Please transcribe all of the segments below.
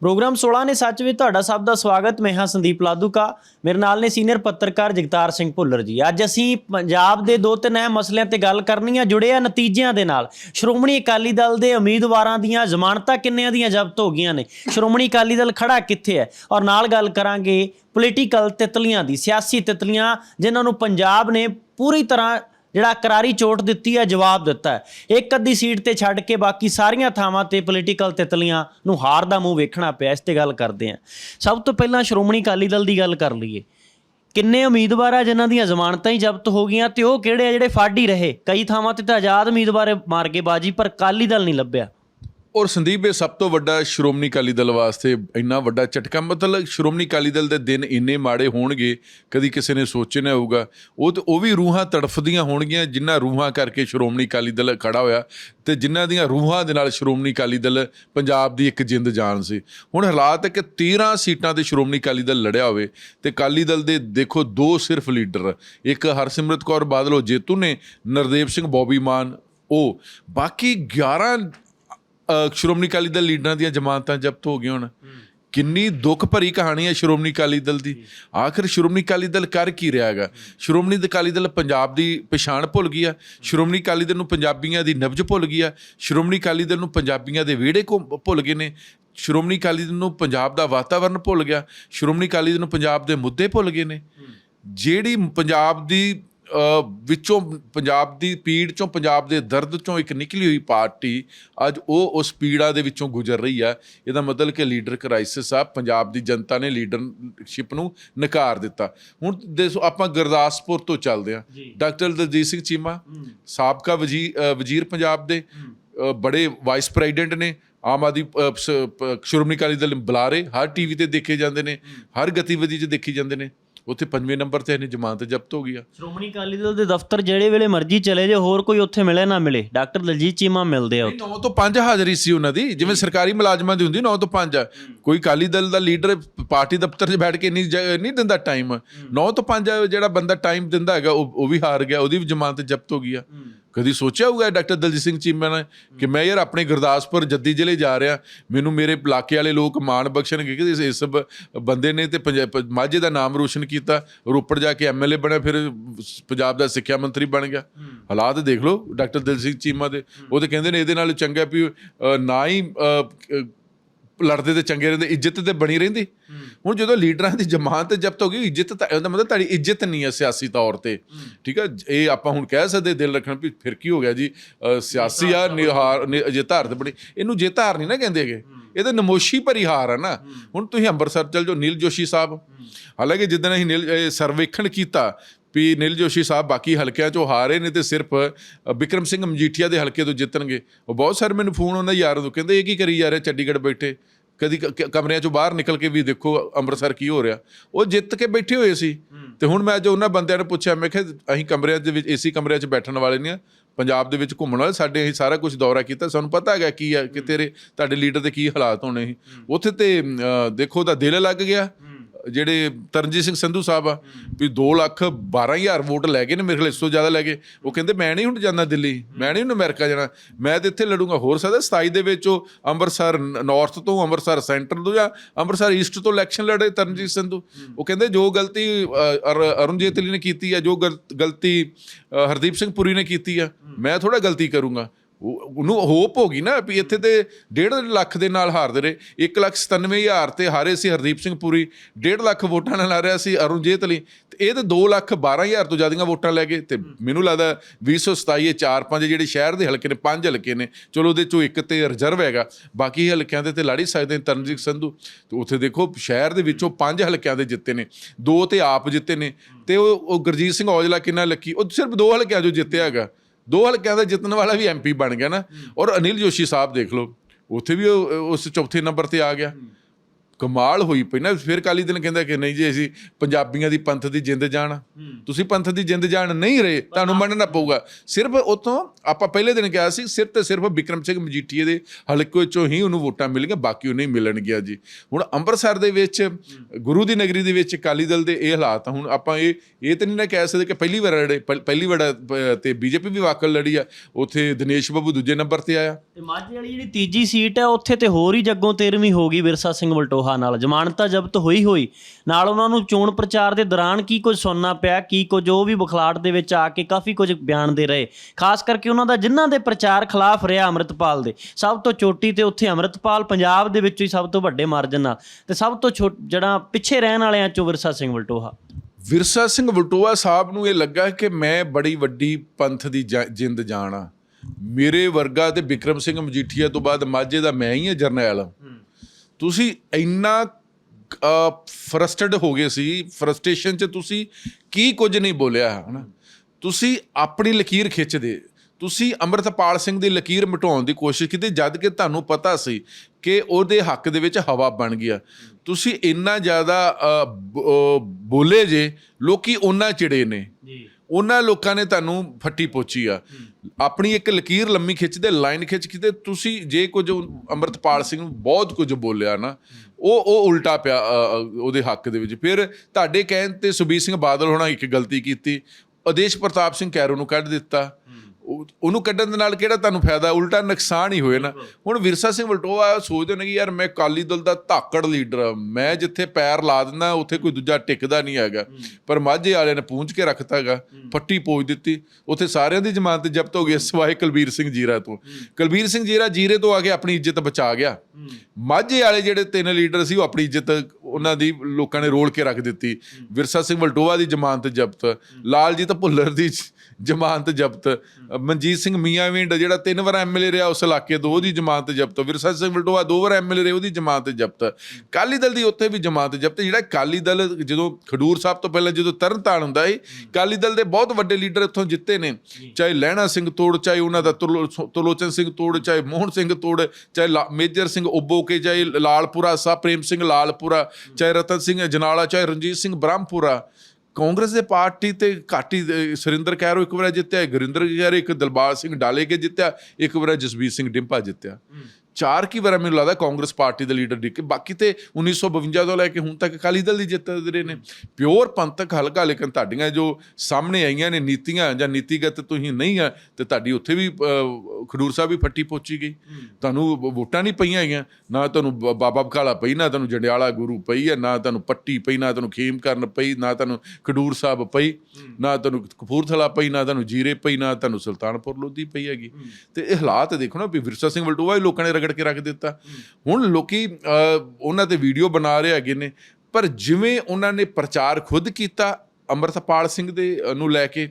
Programme 16 ਨੇ ਸੱਚ ਵਿੱਚ ਤੁਹਾਡਾ ਸਭ ਦਾ ਸਵਾਗਤ। ਮੈਂ ਹਾਂ ਸੰਦੀਪ ਲਾਦੂਕਾ। ਮੇਰੇ ਨਾਲ ਨੇ ਸੀਨੀਅਰ ਪੱਤਰਕਾਰ ਜਗਤਾਰ ਸਿੰਘ ਭੁੱਲਰ ਜੀ। ਅੱਜ ਅਸੀਂ ਪੰਜਾਬ ਦੇ ਦੋ ਤਿੰਨ ਅਹਿਮ ਮਸਲਿਆਂ ਤੇ ਗੱਲ ਕਰਨੀ ਆ ਜੁੜੇ ਆ ਨਤੀਜਿਆਂ ਦੇ ਨਾਲ। ਸ਼੍ਰੋਮਣੀ ਅਕਾਲੀ ਦਲ ਦੇ ਉਮੀਦਵਾਰਾਂ ਦੀਆਂ ਜ਼ਮਾਨਤਾਂ ਕਿੰਨਿਆਂ ਦੀਆਂ ਜ਼ਬਤ ਹੋ ਗਈਆਂ ਨੇ? ਸ਼੍ਰੋਮਣੀ ਅਕਾਲੀ ਦਲ ਖੜਾ ਕਿੱਥੇ ਹੈ? ਔਰ ਨਾਲ ਗੱਲ ਕਰਾਂਗੇ ਪੋਲੀਟੀਕਲ ਤਿਤਲੀਆਂ ਦੀ, ਸਿਆਸੀ ਤਿਤਲੀਆਂ, ਜਿਨ੍ਹਾਂ ਨੂੰ ਪੰਜਾਬ ਨੇ ਪੂਰੀ ਤਰ੍ਹਾਂ ਜਿਹੜਾ ਕਰਾਰੀ ਚੋਟ ਦਿੱਤੀ ਹੈ ਜਵਾਬ ਦਿੱਤਾ ਹੈ। ਇੱਕ ਅੱਧੀ ਸੀਟ ਤੇ ਛੱਡ ਕੇ ਬਾਕੀ ਸਾਰੀਆਂ ਥਾਵਾਂ ਤੇ ਪੋਲੀਟੀਕਲ ਤਿਤਲੀਆਂ ਨੂੰ ਹਾਰ ਦਾ ਮੂੰਹ ਵੇਖਣਾ ਪਿਆ, ਇਸ ਤੇ ਗੱਲ ਕਰਦੇ ਹਾਂ। ਸਭ ਤੋਂ ਪਹਿਲਾਂ ਸ਼੍ਰੋਮਣੀ ਅਕਾਲੀ ਦਲ ਦੀ ਗੱਲ ਕਰ ਲਈਏ। ਕਿੰਨੇ ਉਮੀਦਵਾਰ ਆ ਜਿਨ੍ਹਾਂ ਦੀਆਂ ਜ਼ਮਾਨਤਾਂ ਹੀ ਜ਼ਬਤ ਹੋ ਗਈਆਂ ਤੇ ਉਹ ਕਿਹੜੇ ਆ ਜਿਹੜੇ ਫਾੜੀ ਰਹੇ? ਕਈ ਥਾਵਾਂ ਤੇ ਤਾਂ ਆਜ਼ਾਦ ਉਮੀਦਵਾਰ ਮਾਰ ਕੇ ਬਾਜੀ, ਪਰ ਅਕਾਲੀ ਦਲ ਨਹੀਂ ਲੱਭਿਆ। ਔਰ ਸੰਦੀਪ, ਇਹ ਸਭ ਤੋਂ ਵੱਡਾ ਸ਼੍ਰੋਮਣੀ ਅਕਾਲੀ ਦਲ ਵਾਸਤੇ ਇੰਨਾ ਵੱਡਾ ਝਟਕਾ, ਮਤਲਬ ਸ਼੍ਰੋਮਣੀ ਅਕਾਲੀ ਦਲ ਦੇ ਦਿਨ ਇੰਨੇ ਮਾੜੇ ਹੋਣਗੇ, ਕਦੀ ਕਿਸੇ ਨੇ ਸੋਚਿਆ ਨਾ ਹੋਊਗਾ। ਉਹ ਤੇ, ਉਹ ਵੀ ਰੂਹਾਂ ਤੜਫਦੀਆਂ ਹੋਣਗੀਆਂ ਜਿਨ੍ਹਾਂ ਰੂਹਾਂ ਕਰਕੇ ਸ਼੍ਰੋਮਣੀ ਅਕਾਲੀ ਦਲ ਖੜਾ ਹੋਇਆ ਤੇ ਜਿਨ੍ਹਾਂ ਦੀਆਂ ਰੂਹਾਂ ਦੇ ਨਾਲ ਸ਼੍ਰੋਮਣੀ ਅਕਾਲੀ ਦਲ ਪੰਜਾਬ ਦੀ ਇੱਕ ਜਿੰਦ ਜਾਨ ਸੀ। ਹੁਣ ਹਾਲਾਤ ਹੈ ਕਿ 13 ਸੀਟਾਂ ਤੇ ਸ਼੍ਰੋਮਣੀ ਅਕਾਲੀ ਦਲ ਲੜਿਆ ਹੋਵੇ ਤੇ ਅਕਾਲੀ ਦਲ ਦੇ ਦੇਖੋ ਦੋ ਸਿਰਫ ਲੀਡਰ, ਇੱਕ ਹਰਸਿਮਰਤ ਕੌਰ ਬਾਦਲ, ਉਹ ਜੇਤੂ ਨੇ, ਨਰਦੇਵ ਸਿੰਘ ਬੋਬੀ ਮਾਨ, ਉਹ। ਬਾਕੀ 11 ਸ਼੍ਰੋਮਣੀ ਅਕਾਲੀ ਦਲ ਲੀਡਰਾਂ ਦੀਆਂ ਜ਼ਮਾਨਤਾਂ ਜ਼ਬਤ ਹੋ ਗਈਆਂ ਹੁਣ। ਕਿੰਨੀ ਦੁੱਖ ਭਰੀ ਕਹਾਣੀ ਹੈ ਸ਼੍ਰੋਮਣੀ ਅਕਾਲੀ ਦਲ ਦੀ। ਆਖਿਰ ਸ਼੍ਰੋਮਣੀ ਅਕਾਲੀ ਦਲ ਕਰ ਕੀ ਰਿਹਾ ਹੈਗਾ? ਸ਼੍ਰੋਮਣੀ ਅਕਾਲੀ ਦਲ ਪੰਜਾਬ ਦੀ ਪਛਾਣ ਭੁੱਲ ਗਈ ਆ। ਸ਼੍ਰੋਮਣੀ ਅਕਾਲੀ ਦਲ ਨੂੰ ਪੰਜਾਬੀਆਂ ਦੀ ਨਬਜ ਭੁੱਲ ਗਈ ਆ। ਸ਼੍ਰੋਮਣੀ ਅਕਾਲੀ ਦਲ ਨੂੰ ਪੰਜਾਬੀਆਂ ਦੇ ਵਿਹੜੇ ਕੋ ਭੁੱਲ ਗਏ ਨੇ। ਸ਼੍ਰੋਮਣੀ ਅਕਾਲੀ ਦਲ ਨੂੰ ਪੰਜਾਬ ਦਾ ਵਾਤਾਵਰਣ ਭੁੱਲ ਗਿਆ। ਸ਼੍ਰੋਮਣੀ ਅਕਾਲੀ ਦਲ ਨੂੰ ਪੰਜਾਬ ਦੇ ਮੁੱਦੇ ਭੁੱਲ ਗਏ ਨੇ। ਜਿਹੜੀ ਪੰਜਾਬ ਦੀ ਵਿੱਚੋਂ ਪੰਜਾਬ ਦੀ ਪੀੜ ਚੋਂ ਪੰਜਾਬ ਦੇ ਦਰਦ ਚੋਂ ਇੱਕ ਨਿਕਲੀ ਹੋਈ ਪਾਰਟੀ ਅੱਜ ਉਹ ਉਸ ਪੀੜਾ ਦੇ ਵਿੱਚੋਂ ਗੁਜ਼ਰ ਰਹੀ ਆ ਇਹਦਾ ਮਤਲਬ ਕਿ ਲੀਡਰ ਕ੍ਰਾਈਸਿਸ ਆ। ਪੰਜਾਬ ਦੀ ਜਨਤਾ ਨੇ ਲੀਡਰਸ਼ਿਪ ਨੂੰ ਨਕਾਰ ਦਿੱਤਾ। ਹੁਣ ਦੇਖੋ ਆਪਾਂ ਗੁਰਦਾਸਪੁਰ ਤੋਂ ਚੱਲਦੇ ਆ ਡਾਕਟਰ ਦਲਜੀਤ ਸਿੰਘ ਚੀਮਾ ਸਾਬਕਾ ਵਜ਼ੀਰ ਪੰਜਾਬ ਦੇ ਬੜੇ ਵਾਈਸ ਪ੍ਰੈਜ਼ੀਡੈਂਟ ਨੇ। ਆਮ ਪ- ਸ਼੍ਰੋਮਣੀ ਅਕਾਲੀ ਦਲ ਬੁਲਾਰੇ ਹਰ ਟੀਵੀ ਤੇ ਦੇਖੇ ਜਾਂਦੇ ਨੇ। ਹਰ ਗਤੀਵਿਧੀ 'ਚ ਦੇਖੀ ਜਾਂਦੇ ਨੇ। ਉੱਥੇ ਪੰਜਵੇਂ ਨੰਬਰ ਤੇ ਇਹਨੇ ਜ਼ਮਾਨਤ ਜ਼ਬਤ ਹੋ ਗਈ ਆ। ਸ਼੍ਰੋਮਣੀ ਅਕਾਲੀ ਦਲ ਦੇ ਦਫ਼ਤਰ ਜਿਹੜੇ ਵੇਲੇ ਮਰਜ਼ੀ ਚਲੇ ਜੇ ਹੋਰ ਕੋਈ ਉੱਥੇ ਮਿਲੇ ਨਾ ਮਿਲੇ। ਡਾਕਟਰ ਦਲਜੀਤ ਚੀਮਾ ਮਿਲਦੇ ਆ ਉੱਥੇ। 9 ਤੋਂ 5 ਹਾਜ਼ਰੀ ਸੀ ਉਹਨਾਂ ਦੀ ਜਿਵੇਂ ਸਰਕਾਰੀ ਮੁਲਾਜ਼ਮਾਂ ਦੀ ਹੁੰਦੀ 9 ਤੋਂ 5 ਕੋਈ ਅਕਾਲੀ ਦਲ ਦਾ ਲੀਡਰ ਪਾਰਟੀ ਦਫ਼ਤਰ 'ਚ ਬੈਠ ਕੇ ਨਹੀਂ ਨਹੀਂ ਦਿੰਦਾ ਟਾਈਮ 9 ਤੋਂ 5 ਜਿਹੜਾ ਬੰਦਾ ਟਾਈਮ ਦਿੰਦਾ ਹੈਗਾ ਉਹ ਵੀ ਹਾਰ ਗਿਆ ਉਹਦੀ ਵੀ ਜ਼ਮਾਨਤ ਜ਼ਬਤ ਹੋ ਗਈ ਆ। ਕਦੀ ਸੋਚਿਆ ਹੋਊਗਾ ਡਾਕਟਰ ਦਲਜੀਤ ਸਿੰਘ ਚੀਮਾ ਨੇ ਕਿ ਮੈਂ ਯਾਰ ਆਪਣੇ ਗੁਰਦਾਸਪੁਰ ਜੱਦੀ ਜ਼ਿਲ੍ਹੇ ਜਾ ਰਿਹਾ, ਮੈਨੂੰ ਮੇਰੇ ਇਲਾਕੇ ਵਾਲੇ ਲੋਕ ਮਾਣ ਬਖਸ਼ਣਗੇ ਕਿ ਇਸ- ਇਸ ਬੰਦੇ ਨੇ ਤੇ ਪੰਜਾ- ਮਾਝੇ ਦਾ ਨਾਮ ਰੋਸ਼ਨ ਕੀਤਾ, ਰੋਪੜ ਜਾ ਕੇ ਐਮਐਲਏ ਬਣਿਆ, ਫਿਰ ਪੰਜਾਬ ਦਾ ਸਿੱਖਿਆ ਮੰਤਰੀ ਬਣ ਗਿਆ। ਹਾਲਾਤ ਦੇਖ ਲਓ ਡਾਕਟਰ ਦਲਜੀਤ ਸਿੰਘ ਚੀਮਾ ਦੇ, ਉਹ ਤੇ ਕਹਿੰਦੇ ਨੇ ਇਹਦੇ ਨਾਲ ਚੰਗਾ ਵੀ ਨਾ ਹੀ ਲੜਦੇ ਤੇ ਚੰਗੇ ਰਹਿੰਦੇ ਇੱਜ਼ਤ ਤੇ ਬਣੀ ਰਹਿੰਦੀ। ਹੁਣ ਜਦੋਂ ਲੀਡਰਾਂ ਦੀ ਜ਼ਮਾਨਤ ਜ਼ਬਤ ਹੋ ਗਈ ਇੱਜ਼ਤ ਤਾਂ ਉਹਦਾ ਮਤਲਬ ਤੁਹਾਡੀ ਇੱਜ਼ਤ ਨਹੀਂ ਹੈ ਸਿਆਸੀ ਤੌਰ ਤੇ। ਠੀਕ ਹੈ ਇਹ ਆਪਾਂ ਹੁਣ ਕਹਿ ਸਕਦੇ ਦਿਲ ਰੱਖਣ ਵੀ ਫਿਰ ਕੀ ਹੋ ਗਿਆ ਜੀ? ਸਿਆਸੀ ਆ ਨਿਹਾਰ ਜੇ ਧਾਰ ਤੇ ਬਣੀ। ਇਹਨੂੰ ਜੇ ਧਾਰ ਨਹੀਂ ਨਾ ਕਹਿੰਦੇ ਹੈਗੇ। ਇਹ ਤਾਂ ਨਮੋਸ਼ੀ ਭਰੀ ਹਾਰ ਹੈ। ਨਾ ਹੁਣ ਤੁਸੀਂ ਅੰਮ੍ਰਿਤਸਰ ਚਲ ਜਾਓ ਨੀਲ ਜੋਸ਼ੀ ਸਾਹਿਬ। ਹਾਲਾਂਕਿ ਜਿੱਦਣ ਅਸੀਂ ਸਰਵੇਖਣ ਕੀਤਾ ਵੀ ਨੀਲ ਜੋਸ਼ੀ ਸਾਹਿਬ ਬਾਕੀ ਹਲਕਿਆਂ ਚੋਂ ਹਾਰੇ ਨੇ ਤੇ ਸਿਰਫ ਅ, ਬਿਕਰਮ ਸਿੰਘ ਮਜੀਠੀਆ ਦੇ ਹਲਕੇ ਤੋਂ ਜਿੱਤਣਗੇ। ਉਹ ਬਹੁਤ ਸਾਰੇ ਮੈਨੂੰ ਫੋਨ ਉਹਨਾਂ ਯਾਰਾਂ ਤੋਂ ਕਹਿੰਦੇ ਇਹ ਕੀ ਕਰੀ ਜਾ ਰਹੇ ਚੰਡੀਗੜ੍ਹ ਬੈਠੇ। ਕਦੀ ਕਮਰਿਆਂ ਚੋਂ ਬਾਹਰ ਨਿਕਲ ਕੇ ਵੀ ਦੇਖੋ ਅੰਮ੍ਰਿਤਸਰ ਕੀ ਹੋ ਰਿਹਾ। ਉਹ ਜਿੱਤ ਕੇ ਬੈਠੇ ਹੋਏ ਸੀ। ਤੇ ਹੁਣ ਮੈਂ ਜੋ ਉਹਨਾਂ ਬੰਦਿਆਂ ਨੂੰ ਪੁੱਛਿਆ ਮੈਂ ਕਿਹਾ ਅਸੀਂ ਕਮਰਿਆਂ ਦੇ ਵਿੱਚ ਏਸੀ ਕਮਰਿਆਂ 'ਚ ਬੈਠਣ ਵਾਲੇ ਨਹੀਂ ਪੰਜਾਬ ਦੇ ਵਿੱਚ ਘੁੰਮਣ ਵਾਲੇ ਸਾਡੇ ਅਸੀਂ ਸਾਰਾ ਕੁਝ ਦੌਰਾ ਕੀਤਾ। ਸਾਨੂੰ ਪਤਾ ਹੈਗਾ ਕੀ ਆ ਕਿ ਤੇਰੇ ਤੁਹਾਡੇ ਲੀਡਰ ਦੇ ਕੀ ਹਾਲਾਤ ਹੋਣੇ ਸੀ। ਉੱਥੇ ਤੇ ਦੇਖੋ ਦਾ ਦਿਲ ਲੱਗ ਗਿਆ। ਜਿਹੜੇ ਤਰਨਜੀਤ ਸਿੰਘ ਸੰਧੂ ਸਾਹਿਬ ਆ, ਵੀ 2 ਲੱਖ 12000 ਵੋਟ ਲੈ ਗਏ ਨੇ ਮੇਰੇ ਖਿਆਲ ਇਸ ਤੋਂ ਜ਼ਿਆਦਾ ਲੈ ਗਏ। ਉਹ ਕਹਿੰਦੇ, ਮੈਂ ਨਹੀਂ ਹੁਣ ਜਾਂਦਾ ਦਿੱਲੀ, ਮੈਂ ਨਹੀਂ ਹੁਣ ਅਮਰੀਕਾ ਜਾਣਾ। ਮੈਂ ਤੇ ਇੱਥੇ ਲੜੂੰਗਾ। ਹੋਰ ਸਕਦਾ 27 ਦੇ ਵਿੱਚ ਉਹ ਅੰਮ੍ਰਿਤਸਰ ਨਾਰਥ ਤੋਂ, ਅੰਮ੍ਰਿਤਸਰ ਸੈਂਟਰ ਤੋਂ ਜਾਂ ਅੰਮ੍ਰਿਤਸਰ ਈਸਟ ਤੋਂ ਇਲੈਕਸ਼ਨ ਲੜੇ ਤਰਨਜੀਤ ਸੰਧੂ। ਉਹ ਕਹਿੰਦੇ, ਜੋ ਗਲਤੀ ਅਰੁਣ ਜੇਤਲੀ ਨੇ ਕੀਤੀ ਆ, ਜੋ ਗਲ- ਗਲਤੀ ਹਰਦੀਪ ਸਿੰਘ ਪੁਰੀ ਨੇ ਕੀਤੀ ਆ, ਮੈਂ ਥੋੜਾ ਗਲਤੀ ਕਰੂੰਗਾ। ਉਹਨੂੰ ਹੋਪ ਹੋ ਗਈ ਨਾ ਵੀ ਇੱਥੇ ਤੇ 1.5 ਲੱਖ ਦੇ ਨਾਲ ਹਾਰਦੇ ਰਹੇ। 1 ਲੱਖ 97000 ਤੇ ਹਾਰੇ ਸੀ ਹਰਦੀਪ ਸਿੰਘ ਪੁਰੀ। 1.5 ਲੱਖ ਵੋਟਾਂ ਨਾਲ ਆ ਰਿਹਾ ਸੀ ਅਰੁਣ ਜੇਤਲੀ। ਤੇ ਇਹ ਤੇ 2 ਲੱਖ 12000 ਤੋਂ ਜ਼ਿਆਦੀਆਂ ਵੋਟਾਂ ਲੈ ਗਏ। ਤੇ ਮੈਨੂੰ ਲੱਗਦਾ 2027 ਇਹ 4-5 ਜਿਹੜੇ ਸ਼ਹਿਰ ਦੇ ਹਲਕੇ ਨੇ ਪੰਜ ਹਲਕੇ ਨੇ ਚਲੋ ਉਹਦੇ ਚੋਂ ਇੱਕ ਤੇ ਰਿਜ਼ਰਵ ਹੈਗਾ। ਬਾਕੀ ਹਲਕਿਆਂ ਦੇ ਤੇ ਲੜ ਹੀ ਸਕਦੇ ਤਰਨਜੀਤ ਸੰਧੂ। ਤੇ ਉੱਥੇ ਦੇਖੋ ਸ਼ਹਿਰ ਦੇ ਵਿੱਚੋਂ ਪੰਜ ਹਲਕਿਆਂ ਦੇ ਜਿੱਤੇ ਨੇ। ਦੋ ਤੇ ਆਪ ਜਿੱਤੇ ਨੇ। ਤੇ ਉਹ ਗੁਰਜੀਤ ਸਿੰਘ ਔਜਲਾ ਕਿੰਨਾ ਲੱਕੀ? ਉਹ ਸਿਰਫ ਦੋ ਹਲਕਿਆਂ ਚੋਂ ਜਿੱਤਿਆ ਹੈਗਾ। ਦੋ ਹਲਕਿਆਂ ਦਾ ਜਿੱਤਣ ਵਾਲਾ ਵੀ ਐਮਪੀ ਬਣ ਗਿਆ ਨਾ। ਔਰ ਅਨਿਲ ਜੋਸ਼ੀ ਸਾਹਿਬ ਦੇਖ ਲਓ ਉੱਥੇ ਵੀ ਉਸ ਚੌਥੇ ਨੰਬਰ ਤੇ ਆ ਗਿਆ। ਕਮਾਲ ਹੋਈ ਪਈ ਨਾ। ਫਿਰ ਕਾਲੀ ਦਿਨ ਕਹਿੰਦਾ ਕਿ ਨਹੀਂ ਜੀ ਅਸੀਂ ਪੰਜਾਬੀਆਂ ਦੀ ਪੰਥ ਦੀ ਜਿੰਦ ਜਾਨ ਤੁਸੀਂ ਪੰਥ ਦੀ ਜਿੰਦ ਜਾਨ ਨਹੀਂ ਰਹੇ ਤੁਹਾਨੂੰ ਮੰਨਣਾ ਪਊਗਾ। ਸਿਰਫ ਉਤੋਂ ਆਪਾਂ ਪਹਿਲੇ ਦਿਨ ਕਿਹਾ ਸੀ ਸਿਰਫ ਤੇ ਸਿਰਫ ਵਿਕਰਮ ਸਿੰਘ ਮਜੀਠੀਏ ਦੇ ਹਲਕੇ ਚੋਂ ਹੀ ਉਹਨੂੰ ਵੋਟਾਂ ਮਿਲੀਆਂ ਬਾਕੀ ਉਹ ਨਹੀਂ ਮਿਲਣਗੀਆਂ ਜੀ। ਹੁਣ ਅੰਮ੍ਰਿਤਸਰ ਦੇ ਵਿੱਚ ਗੁਰੂ ਦੀ ਨਗਰੀ ਦੇ ਵਿੱਚ ਅਕਾਲੀ ਦਲ ਦੇ ਇਹ ਹਾਲਾਤ। ਹੁਣ ਆਪਾਂ ਇਹ ਇਹ ਤਾਂ ਨਹੀਂ ਨਾ ਕਹਿ ਸਕਦੇ ਕਿ ਪਹਿਲੀ ਵਾਰ ਲੜੇ ਪਹਿ- ਪਹਿਲੀ ਵਾਰ ਤੇ ਬੀਜੇਪੀ ਵੀ ਵਾਕਲ ਲੜੀ ਆ। ਉੱਥੇ ਦਿਨੇਸ਼ ਬਾਬੂ ਦੂਜੇ ਨੰਬਰ ਤੇ ਆਇਆ। ਤੇ ਮਾਝੇ ਵਾਲੀ ਜਿਹੜੀ ਤੀਜੀ ਸੀਟ ਹੈ ਉੱਥੇ ਤੇ ਹੋਰ ਹੀ ਜੱਗੋਂ 13ਵੀਂ ਹੋ ਗਈ ਵਿਰਸਾ ਸਿੰਘ ਵਲਟੋਹਾ ਨਾਲ। ਜ਼ਮਾਨਤਾਂ ਜ਼ਬਤ ਹੋਈ ਹੋਈ। ਨਾਲ ਉਹਨਾਂ ਨੂੰ ਚੋਣ ਪ੍ਰਚਾਰ ਦੇ ਦੌਰਾਨ ਕੀ ਕੁਝ ਸੁਣਨਾ ਪਿਆ, ਕੀ ਕੁਝ ਉਹ ਵੀ ਬਖਲਾੜ ਦੇ ਵਿੱਚ ਆ ਕੇ ਕਾਫੀ ਕੁਝ ਬਿਆਨ ਦੇ ਰਹੇ। ਖਾਸ ਕਰਕੇ ਉਹਨਾਂ ਦਾ ਜਿਨ੍ਹਾਂ ਦੇ ਪ੍ਰਚਾਰ ਖਿਲਾਫ ਰਿਹਾ ਅੰਮ੍ਰਿਤਪਾਲ ਦੇ। ਸਭ ਤੋਂ ਚੋਟੀ ਤੇ ਉੱਥੇ ਅੰਮ੍ਰਿਤਪਾਲ ਪੰਜਾਬ ਦੇ ਵਿੱਚੋਂ ਹੀ ਸਭ ਤੋਂ ਵੱਡੇ ਮਾਰਜਨ ਨਾਲ। ਤੇ ਸਭ ਤੋਂ ਛੋਟ ਜਿਹੜਾ ਪਿੱਛੇ ਰਹਿਣ ਵਾਲਿਆਂ ਚੋਂ ਵਿਰਸਾ ਸਿੰਘ ਵਲਟੋਹਾ। ਵਿਰਸਾ ਸਿੰਘ ਵਲਟੋਆ ਸਾਹਿਬ ਨੂੰ ਇਹ ਲੱਗਾ ਕਿ ਮੈਂ ਬੜੀ ਵੱਡੀ ਪੰਥ ਦੀ ਜਾ- ਜਿੰਦ ਜਾਣਾ ਮੇਰੇ ਵਰਗਾ ਤੇ ਵਿਕਰਮ ਸਿੰਘ ਮਜੀਠੀਆ ਤੋਂ ਬਾਅਦ ਮਾਝੇ ਦਾ ਮੈਂ ਹੀ ਆ ਜਰਨੈਲ। ਤੁਸੀਂ ਇੰਨਾ ਫਰਸਟਡ ਹੋ ਗਏ ਸੀ ਫਰਸਟ੍ਰੇਸ਼ਨ 'ਚ ਤੁਸੀਂ ਕੀ ਕੁਝ ਨਹੀਂ ਬੋਲਿਆ ਹਨਾ? ਤੁਸੀਂ ਆਪਣੀ ਲਕੀਰ ਖਿੱਚਦੇ। ਤੁਸੀਂ ਅੰਮ੍ਰਿਤਪਾਲ ਸਿੰਘ ਦੀ ਲਕੀਰ ਮਿਟਾਉਣ ਦੀ ਕੋਸ਼ਿਸ਼ ਕੀਤੀ ਜਦ ਕਿ ਤੁਹਾਨੂੰ ਪਤਾ ਸੀ ਕਿ ਉਹਦੇ ਹੱਕ ਦੇ ਵਿੱਚ ਹਵਾ ਬਣ ਗਿਆ ਤੁਸੀਂ ਇੰਨਾ ਜ਼ਿਆਦਾ ਅ, ਬੋਲੇ ਜੇ ਲੋਕੀ ਉਹਨਾਂ ਚਿੜੇ ਨੇ। ਜੀ। ਉਹਨਾਂ ਲੋਕਾਂ ਨੇ ਤੁਹਾਨੂੰ ਫੱਟੀ ਪੋਚੀ ਆ। ਆਪਣੀ ਇੱਕ ਲਕੀਰ ਲੰਮੀ ਖਿੱਚਦੇ, ਲਾਈਨ ਖਿੱਚ ਕੇ ਤੁਸੀਂ ਜੇ ਕੁਝ ਉਹ ਅੰਮ੍ਰਿਤਪਾਲ ਸਿੰਘ ਨੂੰ ਬਹੁਤ ਕੁਝ ਬੋਲਿਆ ਨਾ, ਉਹ ਉਹ ਉਲਟਾ ਪਿਆ ਉਹਦੇ ਹੱਕ ਦੇ ਵਿੱਚ। ਫਿਰ ਤੁਹਾਡੇ ਕਹਿਣ ਤੇ ਸੁਬੀਰ ਸਿੰਘ ਬਾਦਲ ਹੋਣਾ ਇੱਕ ਗਲਤੀ ਕੀਤੀ ਆਦੇਸ਼ ਪ੍ਰਤਾਪ ਸਿੰਘ ਕੈਰੋ ਨੂੰ ਕੱਢ ਦਿੱਤਾ। ਉਹਨੂੰ ਕੱਢਣ ਦੇ ਨਾਲ ਕਿਹੜਾ ਤੁਹਾਨੂੰ ਫਾਇਦਾ? ਉਲਟਾ ਨੁਕਸਾਨ ਹੀ ਹੋਏ ਨਾ। ਹੁਣ ਵਿਰਸਾ ਸਿੰਘ ਵਲਟੋਆ ਸੋਚਦੇ ਨੇ ਕਿ ਯਾਰ ਮੈਂ ਕਾਲੀ ਦਲ ਦਾ ਧਾਕੜ ਲੀਡਰ ਆ ਮੈਂ ਜਿੱਥੇ ਪੈਰ ਲਾ ਦਿੰਦਾ, ਉੱਥੇ ਕੋਈ ਦੂਜਾ ਟਿਕਦਾ ਨਹੀਂ ਹੈਗਾ। ਪਰ ਮਾਝੇ ਵਾਲਿਆਂ ਨੇ ਪੂੰਝ ਕੇ ਰੱਖਤਾਗਾ ਫੱਟੀ ਪੋਜ ਦਿੱਤੀ। ਉੱਥੇ ਸਾਰਿਆਂ ਦੀ ਜ਼ਮਾਨਤ ਜ਼ਬਤ ਹੋ ਗਈ ਸਵਾਏ ਕੁਲਬੀਰ ਸਿੰਘ ਜੀਰਾ ਤੋਂ। ਕੁਲਬੀਰ ਸਿੰਘ ਜੀਰਾ ਜੀਰੇ ਤੋਂ ਆ ਕੇ ਆਪਣੀ ਇੱਜ਼ਤ ਬਚਾ ਗਿਆ। ਮਾਝੇ ਵਾਲੇ ਜਿਹੜੇ ਤਿੰਨ ਲੀਡਰ ਸੀ, ਉਹ ਆਪਣੀ ਇੱਜ਼ਤ ਉਹਨਾਂ ਦੀ ਲੋਕਾਂ ਨੇ ਰੋਲ ਕੇ ਰੱਖ ਦਿੱਤੀ। ਵਿਰਸਾ ਸਿੰਘ ਵਲਟੋਆ ਦੀ ਜ਼ਮਾਨਤ ਜ਼ਬਤ। ਲਾਲਜੀਤ ਭੁੱਲਰ ਦੀ ਜ਼ਮਾਨਤ ਜ਼ਬਤ। ਮਨਜੀਤ ਸਿੰਘ ਮੀਆਂਵਿੰਡ ਜਿਹੜਾ ਤਿੰਨ ਵਾਰ ਐਮਐਲਏ ਰਿਹਾ ਉਸ ਇਲਾਕੇ ਤੋਂ, ਉਹਦੀ ਜ਼ਮਾਨਤ ਜ਼ਬਤ। ਵਿਰਸਾ ਸਿੰਘ ਵਲਟੋਆ ਦੋ ਵਾਰ ਐਮਐਲਏ ਰਹੇ, ਉਹਦੀ ਜ਼ਮਾਨਤ ਜ਼ਬਤ। ਕਾਲੀ ਦਲ ਦੀ ਉੱਥੇ ਵੀ ਜ਼ਮਾਨਤ ਜ਼ਬਤ, ਜਿਹੜਾ ਕਾਲੀ ਦਲ ਜਦੋਂ ਖਡੂਰ ਸਾਹਿਬ ਤੋਂ ਪਹਿਲਾਂ ਜਦੋਂ ਤਰਨਤਾਰਨ ਹੁੰਦਾ ਏ ਕਾਲੀ ਦਲ ਦੇ ਬਹੁਤ ਵੱਡੇ ਲੀਡਰ ਇੱਥੋਂ ਜਿੱਤੇ ਨੇ, ਚਾਹੇ ਲਹਿਣਾ ਸਿੰਘ ਤੋੜ, ਚਾਹੇ ਉਹਨਾਂ ਦਾ ਤੁਰਲੋ- ਤੁਰਲੋਚਨ ਸਿੰਘ ਤੋੜ, ਚਾਹੇ ਮੋਹਨ ਸਿੰਘ ਤੋੜ, ਚਾਹੇ ਲਾ- ਮੇਜਰ ਸਿੰਘ ਉਬੋਕੇ ਚਾਹੇ ਲਾਲਪੁਰਾ ਸਾਹਿਬ ਪ੍ਰੇਮ ਸਿੰਘ ਲਾਲਪੁਰਾ, ਚਾਹੇ ਰਤਨ ਸਿੰਘ ਜਨਾਲਾ, ਚਾਹੇ ਰਣਜੀਤ ਸਿੰਘ ਬ੍ਰਹਮਪੁਰਾ ਕਾਂਗਰਸ ਦੇ ਪਾਰਟੀ ਤੇ ਘਾਟੀ ਦੇ ਸੁਰਿੰਦਰ ਕੈਰੋ ਇੱਕ ਵਾਰ ਜਿੱਤਿਆ, ਗੁਰਿੰਦਰ ਕੈਰੋ ਇੱਕ ਦਿਲਬਾਗ ਸਿੰਘ ਡਾਲੇ ਕੇ ਜਿੱਤਿਆ, ਇੱਕ ਵਾਰ ਜਸਬੀਰ ਸਿੰਘ ਡਿੰਪਾ ਜਿੱਤਿਆ। ਚਾਰ ਕੀ ਵਾਰ ਮੈਨੂੰ ਲੱਗਦਾ ਕਾਂਗਰਸ ਪਾਰਟੀ ਦੇ ਲੀਡਰ ਡਿੱਕੇ ਬਾਕੀ ਤੇ 1952 ਤੋਂ ਲੈ ਕੇ ਹੁਣ ਤੱਕ ਅਕਾਲੀ ਦਲ ਦੀ ਜਿੱਤ ਰਹੇ ਨੇ। ਪਿਓਰ ਪੰਥਕ ਹਲਕਾ ਲੇਕਿਨ ਤੁਹਾਡੀਆਂ ਜੋ ਸਾਹਮਣੇ ਆਈਆਂ ਨੇ ਨੀਤੀਆਂ ਜਾਂ ਨੀਤੀਗਤ ਤੁਸੀਂ ਨਹੀਂ ਆ ਤੇ ਤੁਹਾਡੀ ਉੱਥੇ ਵੀ ਖਡੂਰ ਸਾਹਿਬ ਵੀ ਫੱਟੀ ਪੋਚੀ ਗਈ। ਤੁਹਾਨੂੰ ਵੋਟਾਂ ਨਹੀਂ ਪਈਆਂ ਹੈਗੀਆਂ ਨਾ ਤੁਹਾਨੂੰ ਬਾਬਾ ਬਕਾਲਾ ਪਈ ਨਾ ਤੁਹਾਨੂੰ ਜੰਡਿਆਲਾ ਗੁਰੂ ਪਈ ਹੈ ਨਾ ਤੁਹਾਨੂੰ ਪੱਟੀ ਪਈ ਨਾ ਤੁਹਾਨੂੰ ਖੇਮ ਕਰਨ ਪਈ ਨਾ ਤੁਹਾਨੂੰ ਖਡੂਰ ਸਾਹਿਬ ਪਈ ਨਾ ਤੁਹਾਨੂੰ ਕਪੂਰਥਲਾ ਪਈ ਨਾ ਤੁਹਾਨੂੰ ਜੀਰੇ ਪਈ ਨਾ ਤੁਹਾਨੂੰ ਸੁਲਤਾਨਪੁਰ ਲੋਧੀ ਪਈ ਹੈਗੀ। ਤੇ ਇਹ ਹਾਲਾਤ ਦੇਖੋ ਨਾ ਵੀ ਵਿਰਸਾ ਸਿੰਘ ਵਲਟੋਆ ਵੀ ਲੋਕਾਂ ਨੇ ਰਗੜ ਕੇ ਰੱਖ ਦਿੱਤਾ। ਹੁਣ ਲੋਕੀ ਅਹ, ਉਹਨਾਂ ਤੇ ਵੀਡੀਓ ਬਣਾ ਰਹੇ ਹੈਗੇ ਨੇ ਪਰ ਜਿਵੇਂ ਉਹਨਾਂ ਨੇ ਪ੍ਰਚਾਰ ਖੁਦ ਕੀਤਾ ਅੰਮ੍ਰਿਤਪਾਲ ਸਿੰਘ ਦੇ ਨੂੰ ਲੈ ਕੇ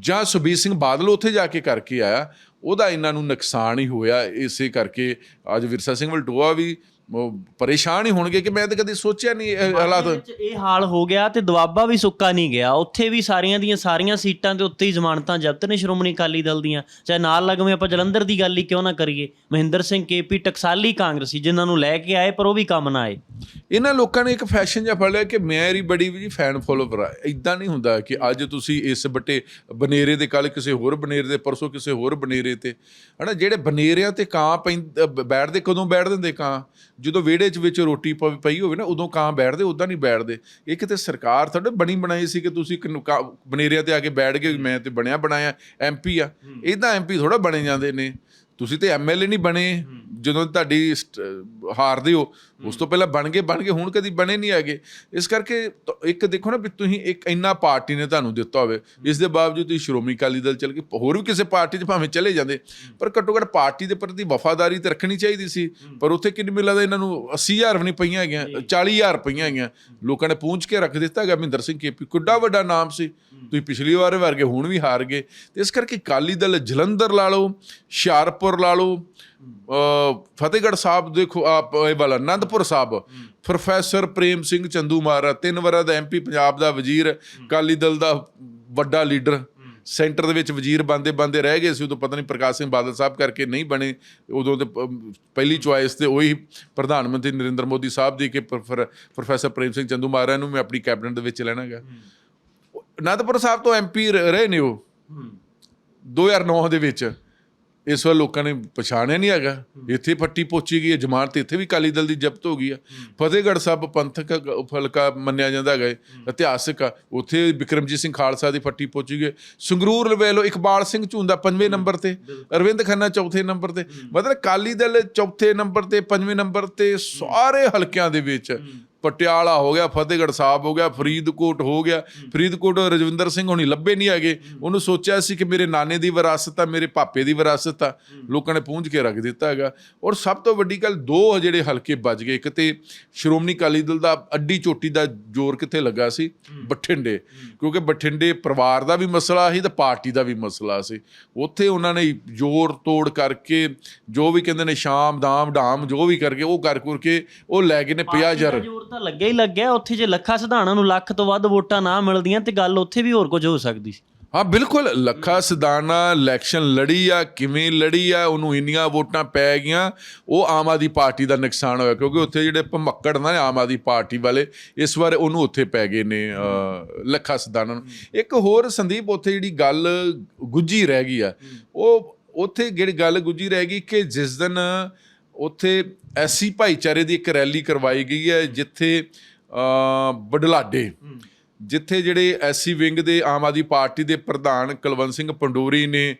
ਜਾਂ ਸੁਬੀਰ ਸਿੰਘ ਬਾਦਲ ਉੱਥੇ ਜਾ ਕੇ ਕਰਕੇ ਆਇਆ ਉਹਦਾ ਇਹਨਾਂ ਨੂੰ ਨੁਕਸਾਨ ਹੀ ਹੋਇਆ ਇਸੇ ਕਰਕੇ ਅੱਜ ਵਿਰਸਾ ਸਿੰਘ ਵਲਟੋਆ ਵੀ ਪਰੇਸ਼ਾਨ ਹੀ ਹੋਣਗੇ ਕਿ ਮੈਂ ਤਾਂ ਕਦੀ ਸੋਚਿਆ ਨਹੀਂ ਇਹ ਹਾਲਾਤ ਇਹ ਹਾਲ ਹੋ ਗਿਆ ਤੇ ਦਵਾਬਾ ਵੀ ਸੁੱਕਾ ਨਹੀਂ ਗਿਆ। ਉੱਥੇ ਵੀ ਸਾਰੀਆਂ ਦੀਆਂ ਸਾਰੀਆਂ ਸੀਟਾਂ ਦੇ ਉੱਤੇ ਹੀ ਜ਼ਮਾਨਤਾਂ ਜ਼ਬਤ ਨੇ ਸ਼੍ਰੋਮਣੀ ਅਕਾਲੀ ਦਲ ਦੀਆਂ। ਚਾਹੇ ਨਾਲ ਲੱਗਵੇਂ ਆਪਾਂ ਜਲੰਧਰ ਦੀ ਗੱਲ ਹੀ ਕਿਉਂ ਨਾ ਕਰੀਏ। ਮਹਿੰਦਰ ਸਿੰਘ ਕੇਪੀ ਟਕਸਾਲੀ ਕਾਂਗਰਸੀ ਜਿਨ੍ਹਾਂ ਨੂੰ ਲੈ ਕੇ ਆਏ ਪਰ ਉਹ ਵੀ ਕੰਮ ਨਾ ਆਏ। ਇਹਨਾਂ ਲੋਕਾਂ ਨੇ ਇੱਕ ਫੈਸ਼ਨ ਜਿਹਾ ਫੜ ਲਿਆ ਕਿ ਮੇਰੀ ਬੜੀ ਵੀ ਫੈਨ ਫੋਲੋਵਰ ਆ। ਇਦਾਂ ਨਹੀਂ ਹੁੰਦਾ ਕਿ ਅੱਜ ਤੁਸੀਂ ਇਸ ਬੱਟੇ ਬਨੇਰੇ ਦੇ ਕੱਲ ਕਿਸੇ ਹੋਰ ਬਨੇਰੇ ਦੇ ਪਰਸੋਂ ਕਿਸੇ ਹੋਰ ਬਨੇਰੇ ਤੇ। ਹਨਾ ਜਿਹੜੇ ਬਨੇਰਿਆਂ ਤੇ ਕਾਂ ਪੈਂ- ਬ- ਬੈਠਦੇ ਕਦੋਂ ਬੈਠਦੇ ਹੁੰਦੇ ਕਾਂ? ਜਦੋਂ ਵਿਹੜੇ 'ਚ ਵਿੱਚ ਰੋਟੀ ਪਈ ਹੋਵੇ ਨਾ ਉਦੋਂ ਕਾਂ ਬੈਠਦੇ ਉਦਾਂ ਨਹੀਂ ਬੈਠਦੇ। ਇਹ ਕਿਤੇ ਸਰਕਾਰ ਤੁਹਾਡੇ ਬਣੀ ਬਣਾਈ ਸੀ ਕਿ ਤੁਸੀਂ ਬਨੇਰਿਆਂ ਤੇ ਆ ਕੇ ਬੈਠ ਗਏ ਮੈਂ ਤੇ ਬਣਿਆ ਬਣਾਇਆ ਐਮਪੀ ਆ। ਇਦਾਂ ਐਮਪੀ ਥੋੜਾ ਬਣੇ ਜਾਂਦੇ ਨੇ। ਤੁਸੀਂ ਤੇ ਐਮਐਲਏ ਨਹੀਂ ਬਣੇ ਜਦੋਂ ਤੁਹਾਡੀ ਹਾਰਦੇ ਹੋ ਉਸ ਤੋਂ ਪਹਿਲਾਂ ਬਣ ਗਏ ਬਣ ਗਏ ਹੁਣ ਕਦੀ ਬਣੇ ਨਹੀਂ ਹੈਗੇ। ਇਸ ਕਰਕੇ ਇੱਕ ਦੇਖੋ ਨਾ ਵੀ ਤੁਸੀਂ ਇੱਕ ਇੰਨਾ ਪਾਰਟੀ ਨੇ ਤੁਹਾਨੂੰ ਦਿੱਤਾ ਹੋਵੇ ਇਸ ਦੇ ਬਾਵਜੂਦ ਤੁਸੀਂ ਸ਼੍ਰੋਮਣੀ ਅਕਾਲੀ ਦਲ ਚਲ ਕੇ ਹੋਰ ਵੀ ਕਿਸੇ ਪਾਰਟੀ 'ਚ ਭਾਵੇਂ ਚਲੇ ਜਾਂਦੇ ਪਰ ਘੱਟੋ ਘੱਟ ਪਾਰਟੀ ਦੇ ਪ੍ਰਤੀ ਵਫਾਦਾਰੀ ਤੇ ਰੱਖਣੀ ਚਾਹੀਦੀ ਸੀ। ਪਰ ਉੱਥੇ ਕਿੰਨੀ ਮਿਲਦਾ ਇਹਨਾਂ ਨੂੰ 80000 ਵੀ ਨਹੀਂ ਪਈਆਂ ਹੈਗੀਆਂ 40000 ਪਈਆਂ ਹੈਗੀਆਂ। ਲੋਕਾਂ ਨੇ ਪੂੰਝ ਕੇ ਰੱਖ ਦਿੱਤਾ ਹੈਗਾ ਮਹਿੰਦਰ ਸਿੰਘ ਕੇਪੀ ਕਿੱਡਾ ਵੱਡਾ ਨਾਮ ਸੀ। ਤੁਸੀਂ ਪਿਛਲੀ ਵਾਰ ਵਰਗੇ, ਹੁਣ ਵੀ ਹਾਰ ਗਏ। ਤੇ ਇਸ ਕਰਕੇ ਅਕਾਲੀ ਦਲ ਜਲੰਧਰ ਲਾ ਲਓ, ਹੁਸ਼ਿਆਰਪੁਰ ਲਾ ਲਓ ਫਤਿਹਗੜ੍ਹ ਸਾਹਿਬ ਦੇਖੋ, ਆਪ, ਇਹ ਵਾਲਾ ਆਨੰਦਪੁਰ ਸਾਹਿਬ। ਪ੍ਰੋਫੈਸਰ ਪ੍ਰੇਮ ਸਿੰਘ ਚੰਦੂ ਮਾਰਾ ਤਿੰਨ ਵਾਰਾਂ ਦਾ ਐਮਪੀ ਪੰਜਾਬ ਦਾ ਵਜ਼ੀਰ, ਅਕਾਲੀ ਦਲ ਦਾ ਵੱਡਾ ਲੀਡਰ। ਸੈਂਟਰ ਦੇ ਵਿੱਚ ਵਜ਼ੀਰ ਬੰਦੇ ਬੰਦੇ ਰਹਿ ਗਏ ਸੀ, ਉਦੋਂ ਪਤਾ ਨਹੀਂ ਪ੍ਰਕਾਸ਼ ਸਿੰਘ ਬਾਦਲ ਸਾਹਿਬ ਕਰਕੇ ਨਹੀਂ ਬਣੇ। ਉਦੋਂ ਤੇ ਪਹਿਲੀ ਚੁਆਇਸ ਤੇ ਉਹੀ ਪ੍ਰਧਾਨ ਮੰਤਰੀ ਨਰਿੰਦਰ ਮੋਦੀ ਸਾਹਿਬ ਦੀ ਕਿ professor professor Prem Singh Chandumajra ਨੂੰ ਮੈਂ ਆਪਣੀ ਕੈਬਨਿਟ ਦੇ ਵਿੱਚ ਲੈਣਾਗਾ। ਅਨੰਦਪੁਰ ਸਾਹਿਬ ਤੋਂ ਐਮਪੀ ਰਹੇ ਨੇ ਉਹ। 2009 ਦੇ ਵਿੱਚ। ਇਸ ਵਾਰ ਲੋਕਾਂ ਨੇ ਪਛਾਣਿਆ ਨਹੀਂ ਹੈਗਾ। ਇੱਥੇ ਪੱਟੀ ਪੋਚੀ ਗਈ ਹੈ ਜ਼ਮਾਨਤ ਇੱਥੇ ਵੀ ਕਾਲੀ ਦਲ ਦੀ ਜ਼ਬਤ ਹੋ ਗਈ ਆ ਫਤਿਹਗੜ੍ਹ ਸਾਹਿਬ ਪੰਥਕ ਫਲਕਾ ਮੰਨਿਆ ਜਾਂਦਾ ਹੈਗਾ ਇਤਿਹਾਸਕ ਆ। ਉੱਥੇ ਬਿਕਰਮਜੀਤ ਸਿੰਘ ਖਾਲਸਾ ਦੀ ਫੱਟੀ ਪੋਚੀ ਗਈ ਸੰਗਰੂਰ ਵੇਲੋ ਇਕਬਾਲ ਸਿੰਘ ਝੁੰਦਾ ਪੰਜਵੇਂ ਨੰਬਰ ਤੇ ਅਰਵਿੰਦ ਖੰਨਾ ਚੌਥੇ ਨੰਬਰ ਤੇ। ਮਤਲਬ ਕਾਲੀ ਦਲ ਚੌਥੇ ਨੰਬਰ ਤੇ ਪੰਜਵੇਂ ਨੰਬਰ ਤੇ ਸਾਰੇ ਹਲਕਿਆਂ ਦੇ ਵਿੱਚ ਪਟਿਆਲਾ ਹੋ ਗਿਆ ਫਤਿਹਗੜ੍ਹ ਸਾਹਿਬ ਹੋ ਗਿਆ ਫਰੀਦਕੋਟ ਹੋ ਗਿਆ। ਫਰੀਦਕੋਟ ਰਜਵਿੰਦਰ ਸਿੰਘ ਹੁਣੀ ਲੱਭੇ ਨਹੀਂ ਹੈਗੇ। ਉਹਨੂੰ ਸੋਚਿਆ ਸੀ ਕਿ ਮੇਰੇ ਨਾਨੇ ਦੀ ਵਿਰਾਸਤ ਆ ਮੇਰੇ ਪਾਪੇ ਦੀ ਵਿਰਾਸਤ ਆ। ਲੋਕਾਂ ਨੇ ਪੂੰਝ ਕੇ ਰੱਖ ਦਿੱਤਾ ਹੈਗਾ। ਔਰ ਸਭ ਤੋਂ ਵੱਡੀ ਗੱਲ ਦੋ ਜਿਹੜੇ ਹਲਕੇ ਬਚ ਗਏ। ਇੱਕ ਤੇ ਸ਼੍ਰੋਮਣੀ ਅਕਾਲੀ ਦਲ ਦਾ ਅੱਡੀ ਚੋਟੀ ਦਾ ਜ਼ੋਰ ਕਿੱਥੇ ਲੱਗਾ ਸੀ? ਬਠਿੰਡੇ। ਕਿਉਂਕਿ ਬਠਿੰਡੇ ਪਰਿਵਾਰ ਦਾ ਵੀ ਮਸਲਾ ਸੀ ਤੇ ਪਾਰਟੀ ਦਾ ਵੀ ਮਸਲਾ ਸੀ। ਉੱਥੇ ਉਹਨਾਂ ਨੇ ਜ਼ੋਰ ਤੋੜ ਕਰਕੇ ਜੋ ਵੀ ਕਹਿੰਦੇ ਨੇ ਸ਼ਾਮ ਦਾਮ ਢਾਮ ਜੋ ਵੀ ਕਰਕੇ ਉਹ ਕਰ ਕਰਕੇ ਉਹ ਲੈ ਗਏ ਨੇ 50000 ਜ਼ੋਰ ਤਾਂ ਲੱਗਿਆ ਹੀ ਲੱਗਿਆ ਉੱਥੇ ਜੇ ਲੱਖਾ ਸਿਧਾਣਾ ਨੂੰ ਲੱਖ ਤੋਂ ਵੱਧ ਵੋਟਾਂ ਨਾ ਮਿਲਦੀਆਂ ਤੇ ਗੱਲ ਉੱਥੇ ਵੀ ਹੋਰ ਕੁਝ ਹੋ ਸਕਦੀ ਸੀ। ਹਾਂ ਬਿਲਕੁਲ ਲੱਖਾ ਸਿਧਾਣਾ ਇਲੈਕਸ਼ਨ ਲੜੀ ਆ ਕਿਵੇਂ ਲੜੀ ਆ ਉਹਨੂੰ ਇੰਨੀਆਂ ਵੋਟਾਂ ਪੈ ਗਈਆਂ ਉਹ ਆਮ ਆਦਮੀ ਪਾਰਟੀ ਦਾ ਨੁਕਸਾਨ ਹੋਇਆ ਕਿਉਂਕਿ ਉੱਥੇ ਜਿਹੜੇ ਭਮੱਕੜ ਨਾ ਆਮ ਆਦਮੀ ਪਾਰਟੀ ਵਾਲੇ ਇਸ ਵਾਰ ਉਹਨੂੰ ਉੱਥੇ ਪੈ ਗਏ ਨੇ ਅਹ, ਲੱਖਾ ਸਿਧਾਣਾ ਨੂੰ। ਇੱਕ ਹੋਰ ਸੰਦੀਪ ਉੱਥੇ ਜਿਹੜੀ ਗੱਲ ਗੁੱਜੀ ਰਹਿ ਗਈ ਆ ਉਹ ਉੱਥੇ ਜਿਹੜੀ ਗੱਲ ਗੁੱਜੀ ਰਹਿ ਗਈ ਕਿ ਜਿਸ ਦਿਨ ਉੱਥੇ ਐਸੀ ਭਾਈਚਾਰੇ ਦੀ ਇੱਕ ਰੈਲੀ ਕਰਵਾਈ ਗਈ ਹੈ ਜਿੱਥੇ ਅ ਬਡਲਾਡੇ ਜਿੱਥੇ ਜਿਹੜੇ ਐਸਸੀ ਵਿੰਗ ਦੇ ਆਮ ਆਦਮੀ ਪਾਰਟੀ ਦੇ ਪ੍ਰਧਾਨ ਕੁਲਵੰਤ ਸਿੰਘ ਪੰਡੋਰੀ ਨੇ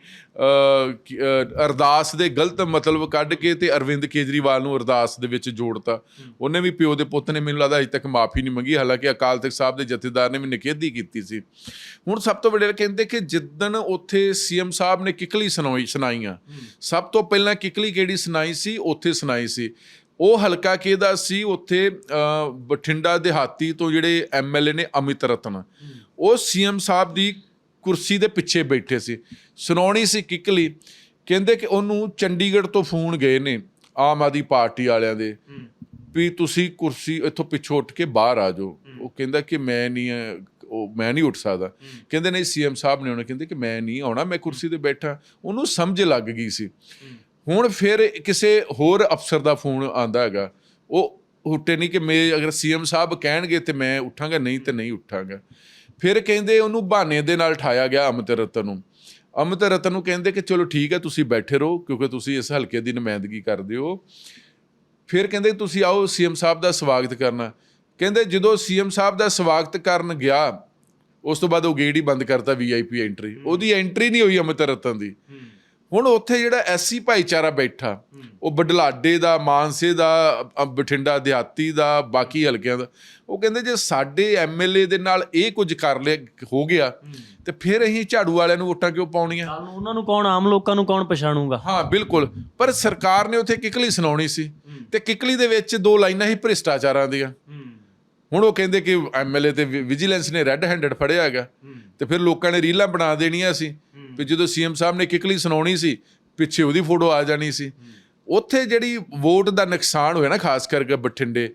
ਅਰਦਾਸ ਦੇ ਗਲਤ ਮਤਲਬ ਕੱਢ ਕੇ ਤੇ ਅਰਵਿੰਦ ਕੇਜਰੀਵਾਲ ਨੂੰ ਅਰਦਾਸ ਦੇ ਵਿੱਚ ਜੋੜਤਾ। ਉਹਨੇ ਵੀ ਪਿਓ ਦੇ ਪੁੱਤ ਨੇ ਮੈਨੂੰ ਲੱਗਦਾ ਅਜੇ ਤੱਕ ਮਾਫੀ ਨਹੀਂ ਮੰਗੀ। ਹਾਲਾਂਕਿ ਅਕਾਲ ਤਖਤ ਸਾਹਿਬ ਦੇ ਜਥੇਦਾਰ ਨੇ ਵੀ ਨਿਖੇਧੀ ਕੀਤੀ ਸੀ। ਹੁਣ ਸਭ ਤੋਂ ਵੱਡੇ ਕਹਿੰਦੇ ਕਿ ਜਿੱਦਣ ਉੱਥੇ ਸੀਐਮ ਸਾਹਿਬ ਨੇ ਕਿਕਲੀ ਸੁਣਾਈ, ਸੁਣਾਈਆਂ, ਸਭ ਤੋਂ ਪਹਿਲਾਂ ਕਿਕਲੀ ਕਿਹੜੀ ਸੁਣਾਈ ਸੀ? ਉੱਥੇ ਸੁਣਾਈ ਸੀ। ਉਹ ਹਲਕਾ ਕਿਹਦਾ ਸੀ? ਉੱਥੇ ਬਠਿੰਡਾ ਦਿਹਾਤੀ ਤੋਂ ਜਿਹੜੇ ਐਮਐਲਏ ਨੇ ਅਮਿਤ ਰਤਨ। ਉਹ ਸੀਐਮ ਸਾਹਿਬ ਦੀ ਕੁਰਸੀ ਦੇ ਪਿੱਛੇ ਬੈਠੇ ਸੀ। ਸੁਣਾਉਣੀ ਸੀ ਕਿਕਲੀ। ਕਹਿੰਦੇ ਕਿ ਉਹਨੂੰ ਚੰਡੀਗੜ੍ਹ ਤੋਂ ਫੋਨ ਗਏ ਨੇ ਆਮ ਆਦਮੀ ਪਾਰਟੀ ਵਾਲਿਆਂ ਦੇ ਵੀ ਤੁਸੀਂ ਕੁਰਸੀ ਇੱਥੋਂ ਪਿੱਛੋਂ ਉੱਠ ਕੇ ਬਾਹਰ ਆ ਜਾਓ। ਉਹ ਕਹਿੰਦਾ ਕਿ ਮੈਂ ਨਹੀਂ ਉਹ ਮੈਂ ਨਹੀਂ ਉੱਠ ਸਕਦਾ। ਕਹਿੰਦੇ ਨਹੀਂ ਸੀਐਮ ਸਾਹਿਬ ਨੇ ਉਹਨੇ ਕਹਿੰਦੇ ਕਿ ਮੈਂ ਨਹੀਂ ਆਉਣਾ, ਮੈਂ ਕੁਰਸੀ ਤੇ ਬੈਠਾ। ਉਹਨੂੰ ਸਮਝ ਲੱਗ ਗਈ ਸੀ। ਹੁਣ ਫਿਰ ਕਿਸੇ ਹੋਰ ਅਫਸਰ ਦਾ ਫੋਨ ਆਂਦਾ ਹੈਗਾ ਉਹ ਹੁੱਟੇ ਨਹੀਂ ਕਿ ਮੈਂ ਅਗਰ ਸੀਐਮ ਸਾਹਿਬ ਕਹਿਣਗੇ ਤੇ ਮੈਂ ਉੱਠਾਂਗਾ ਨਹੀਂ ਤੇ ਨਹੀਂ ਉੱਠਾਂਗਾ। ਫਿਰ ਕਹਿੰਦੇ ਉਹਨੂੰ ਬਹਾਨੇ ਦੇ ਨਾਲ ਠਾਇਆ ਗਿਆ ਅਮਿਤ ਰਤਨ ਨੂੰ। ਅਮਿਤ ਰਤਨ ਨੂੰ ਕਹਿੰਦੇ ਕਿ ਚਲੋ ਠੀਕ ਹੈ ਤੁਸੀਂ ਬੈਠੇ ਰਹੋ ਕਿਉਂਕਿ ਤੁਸੀਂ ਇਸ ਹਲਕੇ ਦੀ ਨੁਮਾਇੰਦਗੀ ਕਰਦੇ ਹੋ। ਫਿਰ ਕਹਿੰਦੇ ਤੁਸੀਂ ਆਓ ਸੀਐਮ ਸਾਹਿਬ ਦਾ ਸਵਾਗਤ ਕਰਨਾ। ਕਹਿੰਦੇ ਜਦੋਂ ਸੀਐਮ ਸਾਹਿਬ ਦਾ ਸਵਾਗਤ ਕਰਨ ਗਿਆ ਉਸ ਤੋਂ ਬਾਅਦ ਉਹ ਗੇਟ ਹੀ ਬੰਦ ਕਰਤਾ ਵੀਆਈਪੀ ਐਂਟਰੀ ਉਹਦੀ ਐਂਟਰੀ ਨਹੀਂ ਹੋਈ ਅਮਿਤ ਰਤਨ ਦੀ। ਹੁਣ ਉੱਥੇ ਜਿਹੜਾ ਐਸਸੀ ਭਾਈਚਾਰਾ ਬੈਠਾ ਉਹ ਬਡਲਾਡੇ ਦਾ ਮਾਨਸੇ ਦਾ ਬਠਿੰਡਾ ਦਿਹਾਤੀ ਦਾ ਬਾਕੀ ਹਲਕਿਆਂ ਦਾ ਉਹ ਕਹਿੰਦੇ ਜੇ ਸਾਡੇ ਐਮਐਲਏ ਦੇ ਨਾਲ ਇਹ ਕੁਝ ਕਰ ਲਿਆ ਹੋ ਗਿਆ ਤੇ ਫਿਰ ਅਸੀਂ ਝਾੜੂ ਵਾਲਿਆਂ ਨੂੰ ਵੋਟਾਂ ਕਿਉਂ ਪਾਉਣੀਆਂ? ਉਹਨਾਂ ਨੂੰ ਕੌਣ ਆਮ ਲੋਕਾਂ ਨੂੰ ਕੌਣ ਪਛਾਣੂਗਾ? ਹਾਂ ਬਿਲਕੁਲ ਪਰ ਸਰਕਾਰ ਨੇ ਉੱਥੇ ਕਿਕਲੀ ਸੁਣਾਉਣੀ ਸੀ ਤੇ ਕਿਕਲੀ ਦੇ ਵਿੱਚ ਦੋ ਲਾਈਨਾਂ ਹੀ ਭ੍ਰਿਸ਼ਟਾਚਾਰਾਂ ਦੀਆਂ। ਹੁਣ ਉਹ ਕਹਿੰਦੇ ਕਿ ਐਮਐਲਏ ਤੇ ਵਿਜੀਲੈਂਸ ਨੇ ਰੈੱਡ ਹੈਂਡਡ ਫੜਿਆ ਹੈਗਾ ਤੇ ਫਿਰ ਲੋਕਾਂ ਨੇ ਰੀਲਾਂ ਬਣਾ ਦੇਣੀਆਂ ਸੀ ਵੀ ਜਦੋਂ ਸੀਐਮ ਸਾਹਿਬ ਨੇ ਕਿਕਲੀ ਸੁਣਾਉਣੀ ਸੀ, ਪਿੱਛੇ ਉਹਦੀ ਫੋਟੋ ਆ ਜਾਣੀ ਸੀ। ਉੱਥੇ ਜਿਹੜੀ ਵੋਟ ਦਾ ਨੁਕਸਾਨ ਹੋਇਆ ਨਾ, ਖਾਸ ਕਰਕੇ ਬਠਿੰਡੇ,